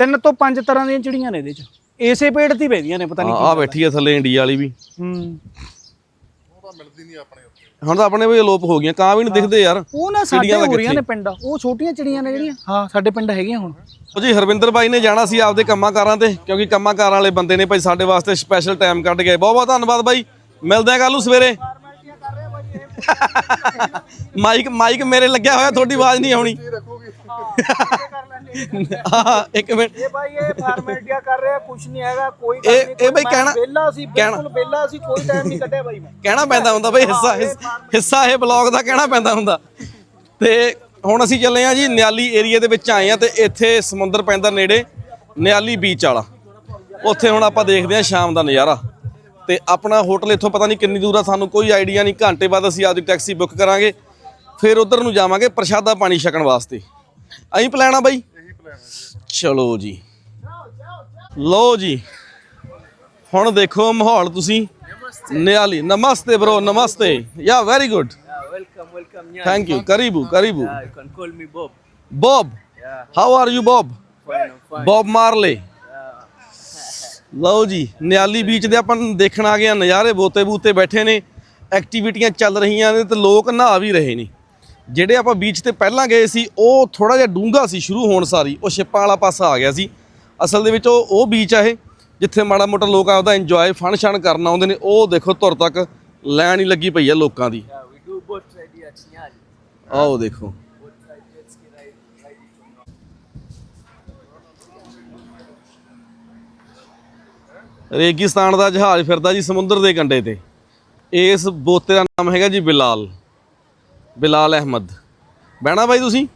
S1: ਤਿੰਨ ਤੋਂ ਪੰਜ ਤਰ੍ਹਾਂ ਦੀਆਂ ਚਿੜੀਆਂ ਨੇ ਇਹਦੇ ਚ। ਇਸੇ ਪੇੜ ਤੇ ਹੀ ਬੈਠੀਆਂ ਨੇ ਪਤਾ ਨਹੀਂ
S2: ਆ। ਬੈਠੀ ਆ ਥੱਲੇ ਇੰਡੀਆ ਵਾਲੀ ਵੀ।
S1: ਹੂੰ।
S3: ਉਹ ਤਾਂ ਮਿਲਦੀ ਨਹੀਂ ਆਪਣੇ
S2: ਹੁਣ ਤਾਂ ਆਪਣੇ ਵੀ ਅਲੋਪ ਹੋ ਗਈਆਂ ਕਾਂ ਵੀ ਨਹੀਂ ਦਿਖਦੇ ਯਾਰ।
S1: ਉਹ ਨਾ ਸਾਡੇ ਹੋ ਰਹੀਆਂ ਨੇ? ਪਿੰਡ ਉਹ ਛੋਟੀਆਂ ਚਿੜੀਆਂ ਨੇ ਜਿਹੜੀਆਂ। ਹਾਂ ਸਾਡੇ ਪਿੰਡ ਹੈਗੀਆਂ ਹੁਣ।
S2: ਉਹ ਜੀ ਹਰਵਿੰਦਰ ਬਾਈ ਨੇ ਜਾਣਾ ਸੀ ਆਪਦੇ ਕੰਮਾਂ ਕਾਰਾਂ ਤੇ ਕਿਉਂਕਿ ਕੰਮਾਂ ਕਾਰਾਂ ਵਾਲੇ ਬੰਦੇ ਨੇ ਭਾਈ ਸਾਡੇ ਵਾਸਤੇ ਸਪੈਸ਼ਲ ਟਾਈਮ ਕੱਢ ਗਏ ਬਹੁਤ ਬਹੁਤ ਧੰਨਵਾਦ ਬਾਈ। ਮਿਲਦੇ ਆ ਕੱਲ ਨੂੰ ਸਵੇਰੇ। ਮਾਈਕ ਮਾਈਕ ਮੇਰੇ ਲੱਗਿਆ ਹੋਇਆ ਤੁਹਾਡੀ ਆਵਾਜ਼ ਨਹੀਂ ਆਉਣੀ। ਹਾਂ ਇੱਕ ਮਿੰਟ।
S1: ਇਹ ਭਾਈ ਇਹ ਫਾਰਮੈਲਟੀਆਂ ਕਰ ਰਿਹਾ ਕੁਝ ਨਹੀਂ ਹੈਗਾ ਕੋਈ
S2: ਇਹ- ਇਹ ਬਈ ਕਹਿਣਾ-
S1: ਵਿਹਲਾ ਸੀ
S2: ਕਹਿਣਾ-
S1: ਬਿਲਕੁਲ ਵਿਹਲਾ ਸੀ ਕੋਈ ਟਾਈਮ ਨਹੀਂ ਕੱਢਿਆ ਬਾਈ ਮੈਂ।
S2: ਕਹਿਣਾ ਪੈਂਦਾ ਹੁੰਦਾ ਬਈ ਹਿੱਸਾ ਹਿੱਸ- ਹਿੱਸਾ ਇਹ ਬਲੌਗ ਦਾ ਕਹਿਣਾ ਪੈਂਦਾ ਹੁੰਦਾ। ਤੇ ਹੁਣ ਅਸੀਂ ਚੱਲੇ ਆ ਜੀ ਨਿਆਲੀ ਏਰੀਆ ਦੇ ਵਿੱਚ ਆਏ ਆ ਤੇ ਇੱਥੇ ਸਮੁੰਦਰ ਪੈਂਦਾ ਨੇੜੇ ਨਿਆਲੀ ਬੀਚ ਵਾਲਾ। ਉੱਥੇ ਹੁਣ ਆਪਾਂ ਦੇਖਦੇ ਆ ਸ਼ਾਮ ਦਾ ਨਜ਼ਾਰਾ। ਤੇ ਆਪਣਾ ਹੋਟਲ ਇੱਥੋਂ ਪਤਾ ਨਹੀਂ ਕਿੰਨੀ ਦੂਰ ਆ ਸਾਨੂੰ ਕੋਈ ਆਈਡੀਆ ਨਹੀਂ। ਘੰਟੇ ਬਾਅਦ ਅਸੀਂ ਆਪਦੀ ਟੈਕਸੀ ਬੁੱਕ ਕਰਾਂਗੇ ਫਿਰ ਉਧਰ ਨੂੰ ਜਾਵਾਂਗੇ ਪ੍ਰਸ਼ਾਦਾ ਪਾਣੀ ਛਕਣ ਵਾਸਤੇ। ਐਂ ਪਲਾਨ ਆ ਬਾਈ। ਚਲੋ ਜੀ। ਲਓ ਜੀ ਹੁਣ ਦੇਖੋ ਮਾਹੌਲ ਤੁਸੀਂ। ਨਿਆਲੀ ਨਮਸਤੇ bro namaste. Yeah very good
S4: welcome, welcome. Yeah,
S2: thank you ਕਰੀਬੂ ਕਰੀਬੂ।
S4: Yeah, you can call me Bob. Yeah,
S2: you
S4: fine, I'm fine.
S2: ਲਓ ਜੀ ਨਿਆਲੀ ਬੀਚ ਦੇ ਆਪਾਂ ਦੇਖਣ ਆ ਗਏ ਆ ਨਜ਼ਾਰੇ ਬੋਤੇ ਬੂਤੇ ਬੈਠੇ ਨੇ ਐਕਟੀਵਿਟੀਆਂ ਚੱਲ ਰਹੀਆਂ ਨੇ ਤੇ ਲੋਕ ਨਹਾ ਵੀ ਰਹੇ ਨੇ। ਜਿਹੜੇ ਆਪਾਂ ਬੀਚ ਤੇ ਪਹਿਲਾਂ ਗਏ ਸੀ ਉਹ ਥੋੜਾ ਜਿਹਾ ਡੂੰਘਾ ਸੀ ਸ਼ੁਰੂ ਹੋਣ ਸਾਰੀ ਉਹ ਛਿੱਪਾਂ ਵਾਲਾ ਪਾਸਾ ਆ ਗਿਆ ਸੀ। ਅਸਲ ਦੇ ਵਿੱਚ ਉਹ ਉਹ ਬੀਚ ਆ ਇਹ ਜਿੱਥੇ ਮਾੜਾ ਮੋਟਾ ਲੋਕ ਆਪਦਾ ਇੰਜੋਏ ਫਨ ਸ਼ਨ ਕਰਨ ਆਉਂਦੇ ਨੇ ਉਹ ਦੇਖੋ ਧੁਰ ਤੱਕ ਲਾਈਨ ਹੀ ਲੱਗੀ ਪਈ ਆ ਲੋਕਾਂ ਦੀ।
S4: Yeah, we
S2: ਰੇਗਿਸਤਾਨ ਦਾ ਜਹਾਜ਼ ਫਿਰਦਾ ਜੀ ਸਮੁੰਦਰ ਦੇ ਕੰਢੇ ਤੇ। ਇਸ ਬੋਤੇ ਦਾ ਨਾਮ ਹੈਗਾ ਜੀ ਬਿਲਾਲ। ਬਿਲਾਲ ਅਹਿਮਦ। ਬਹਿਣਾ ਬਾਈ ਤੁਸੀਂ?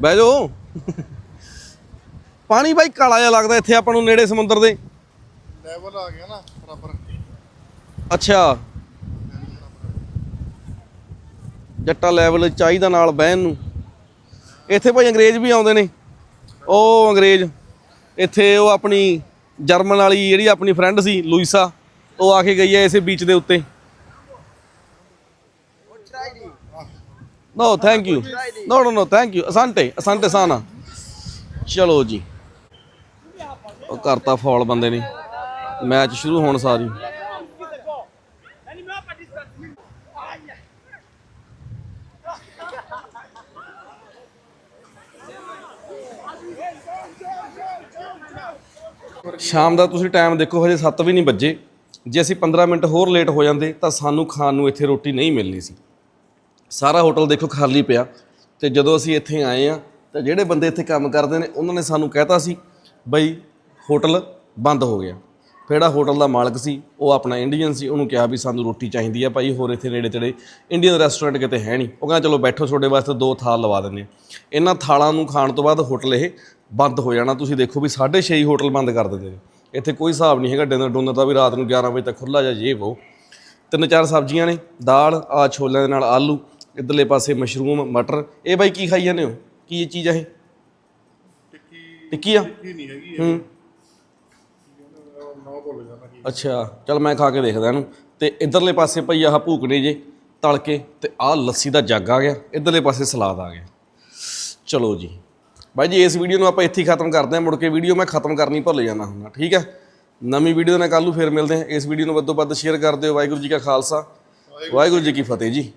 S2: ਬਹਿ ਜਾਓ। ਪਾਣੀ ਬਾਈ ਕਾਲਾ ਜਿਹਾ ਲੱਗਦਾ ਇੱਥੇ ਆਪਾਂ ਨੂੰ ਨੇੜੇ ਸਮੁੰਦਰ ਦੇ।
S3: ਲੈਵਲ ਆ ਗਿਆ ਨਾ ਬਰਾਬਰ।
S2: ਅੱਛਾ। ਜੱਟਾ ਲੈਵਲ ਚਾਹੀਦਾ ਨਾਲ ਬਹਿਣ ਨੂੰ। ਇੱਥੇ ਭਾਈ ਅੰਗਰੇਜ਼ ਵੀ ਆਉਂਦੇ ਨੇ। ਉਹ ਅੰਗਰੇਜ਼। ਇੱਥੇ ਉਹ ਆਪਣੀ ਜਰਮਨ ਵਾਲੀ ਜਿਹੜੀ ਆਪਣੀ ਫਰੈਂਡ ਸੀ, ਲੂਈਸਾ, ਉਹ ਆ ਕੇ ਗਈ ਹੈ ਇਸੇ ਬੀਚ ਦੇ ਉੱਤੇ। No thank you no no no thank you ਅਸੰਟੇ ਅਸੰਟੇ ਸਾਨਾ ਚਲੋ ਜੀ। ਉਹ ਕਰਤਾ ਫੌਲ ਬੰਦੇ ਨੇ। ਮੈਚ ਸ਼ੁਰੂ ਹੋਣ ਸਾਰੀ। ਸ਼ਾਮ ਦਾ ਤੁਸੀਂ ਟਾਈਮ ਦੇਖੋ, ਹਜੇ 7 ਵੀ ਨਹੀਂ ਵੱਜੇ। ਜੇ ਅਸੀਂ 15 ਮਿੰਟ ਹੋਰ ਲੇਟ ਹੋ ਜਾਂਦੇ, ਤਾਂ ਸਾਨੂੰ ਖਾਣ ਨੂੰ ਇੱਥੇ ਰੋਟੀ ਨਹੀਂ ਮਿਲਣੀ ਸੀ। ਸਾਰਾ ਹੋਟਲ ਦੇਖੋ ਖਾਲੀ ਪਿਆ। ਤੇ ਜਦੋਂ ਅਸੀਂ ਇੱਥੇ ਆਏ ਆ ਤਾਂ ਜਿਹੜੇ ਬੰਦੇ ਇੱਥੇ ਕੰਮ ਕਰਦੇ ਨੇ, ਉਹਨਾਂ ਨੇ ਸਾਨੂੰ ਕਹਿਤਾ ਸੀ, ਬਈ ਹੋਟਲ ਬੰਦ ਹੋ ਗਿਆ। ਫਿਰ ਜਿਹੜਾ ਹੋਟਲ ਦਾ ਮਾਲਕ ਸੀ, ਉਹ ਆਪਣਾ ਇੰਡੀਅਨ ਸੀ, ਉਹਨੂੰ ਕਿਹਾ ਵੀ ਸਾਨੂੰ ਰੋਟੀ ਚਾਹੀਦੀ ਆ ਭਾਈ, ਹੋਰ ਇੱਥੇ ਨੇੜੇ ਤੇੜੇ ਇੰਡੀਅਨ ਰੈਸਟੋਰੈਂਟ ਕਿਤੇ ਹੈ ਨਹੀਂ। ਉਹ ਕਹਿੰਦਾ, ਚਲੋ ਬੈਠੋ, ਤੁਹਾਡੇ ਵਾਸਤੇ ਦੋ ਥਾਲ ਲਵਾ ਦਿੰਦੇ ਆ ਇਹਨਾਂ ਥਾਲਾਂ ਨੂੰ ਖਾਣ ਤੋਂ ਬਾਅਦ ਹੋਟਲ ਇਹ ਬੰਦ ਹੋ ਜਾਣਾ ਤੁਸੀਂ ਦੇਖੋ ਵੀ 6:30 ਹੀ ਹੋਟਲ ਬੰਦ ਕਰ ਦਿੰਦੇ ਨੇ। ਇੱਥੇ ਕੋਈ ਹਿਸਾਬ ਨਹੀਂ ਹੈਗਾ ਡਿਨਰ ਡੋਨਰ ਦਾ ਵੀ ਰਾਤ ਨੂੰ 11 ਵਜੇ ਤੱਕ ਖੁੱਲਾ ਜਾਂ ਜੇ ਉਹ ਤਿੰਨ ਚਾਰ ਸਬਜ਼ੀਆਂ ਨੇ ਦਾਲ ਆ ਛੋਲਿਆਂ ਦੇ ਨਾਲ ਆਲੂ ਇਧਰਲੇ ਪਾਸੇ ਮਸ਼ਰੂਮ ਮਟਰ। ਇਹ ਬਾਈ ਕੀ ਖਾਈ ਜਾਂਦੇ ਹੋ? ਕੀ ਇਹ ਚੀਜ਼ ਆ ਇਹ?
S3: ਟਿੱਕੀ
S2: ਟਿੱਕੀ ਆ?
S3: ਟਿੱਕੀ ਨਹੀਂ ਹੈਗੀ
S2: ਹੂੰ।
S3: ਨਾ ਭੁੱਲ ਜਾਣਾ ਕੀ
S2: ਅੱਛਾ ਚਲ ਮੈਂ ਖਾ ਕੇ ਦੇਖਦਾ ਇਹਨੂੰ। ਤੇ ਇਧਰਲੇ ਪਾਸੇ ਭਈ ਆਹ ਭੂਕਣੇ ਜੇ ਤਲ ਕੇ ਤੇ ਆਹ ਲੱਸੀ ਦਾ ਜੱਗ ਆ ਗਿਆ। ਇਧਰਲੇ ਪਾਸੇ ਸਲਾਦ ਆ ਗਿਆ। ਚਲੋ ਜੀ। ਬਾਈ ਜੀ, ਇਸ ਵੀਡੀਓ ਨੂੰ ਆਪਾਂ ਇੱਥੇ ਹੀ ਖਤਮ ਕਰਦੇ ਹਾਂ, ਮੁੜ ਕੇ ਵੀਡੀਓ ਮੈਂ ਖਤਮ ਕਰਨੀ ਭੁੱਲ ਜਾਂਦਾ ਹੁੰਦਾ, ਠੀਕ ਹੈ? ਨਵੀਂ ਵੀਡੀਓ ਨਾਲ ਕੱਲ ਨੂੰ ਫੇਰ ਮਿਲਦੇ ਹਾਂ, ਇਸ ਵੀਡੀਓ ਨੂੰ ਵੱਧ ਤੋਂ ਵੱਧ ਸ਼ੇਅਰ ਕਰ ਦਿਓ, ਵਾਹਿਗੁਰੂ ਜੀ ਕਾ ਖਾਲਸਾ, ਵਾਹਿਗੁਰੂ ਜੀ ਕੀ ਫਤਿਹ ਜੀ।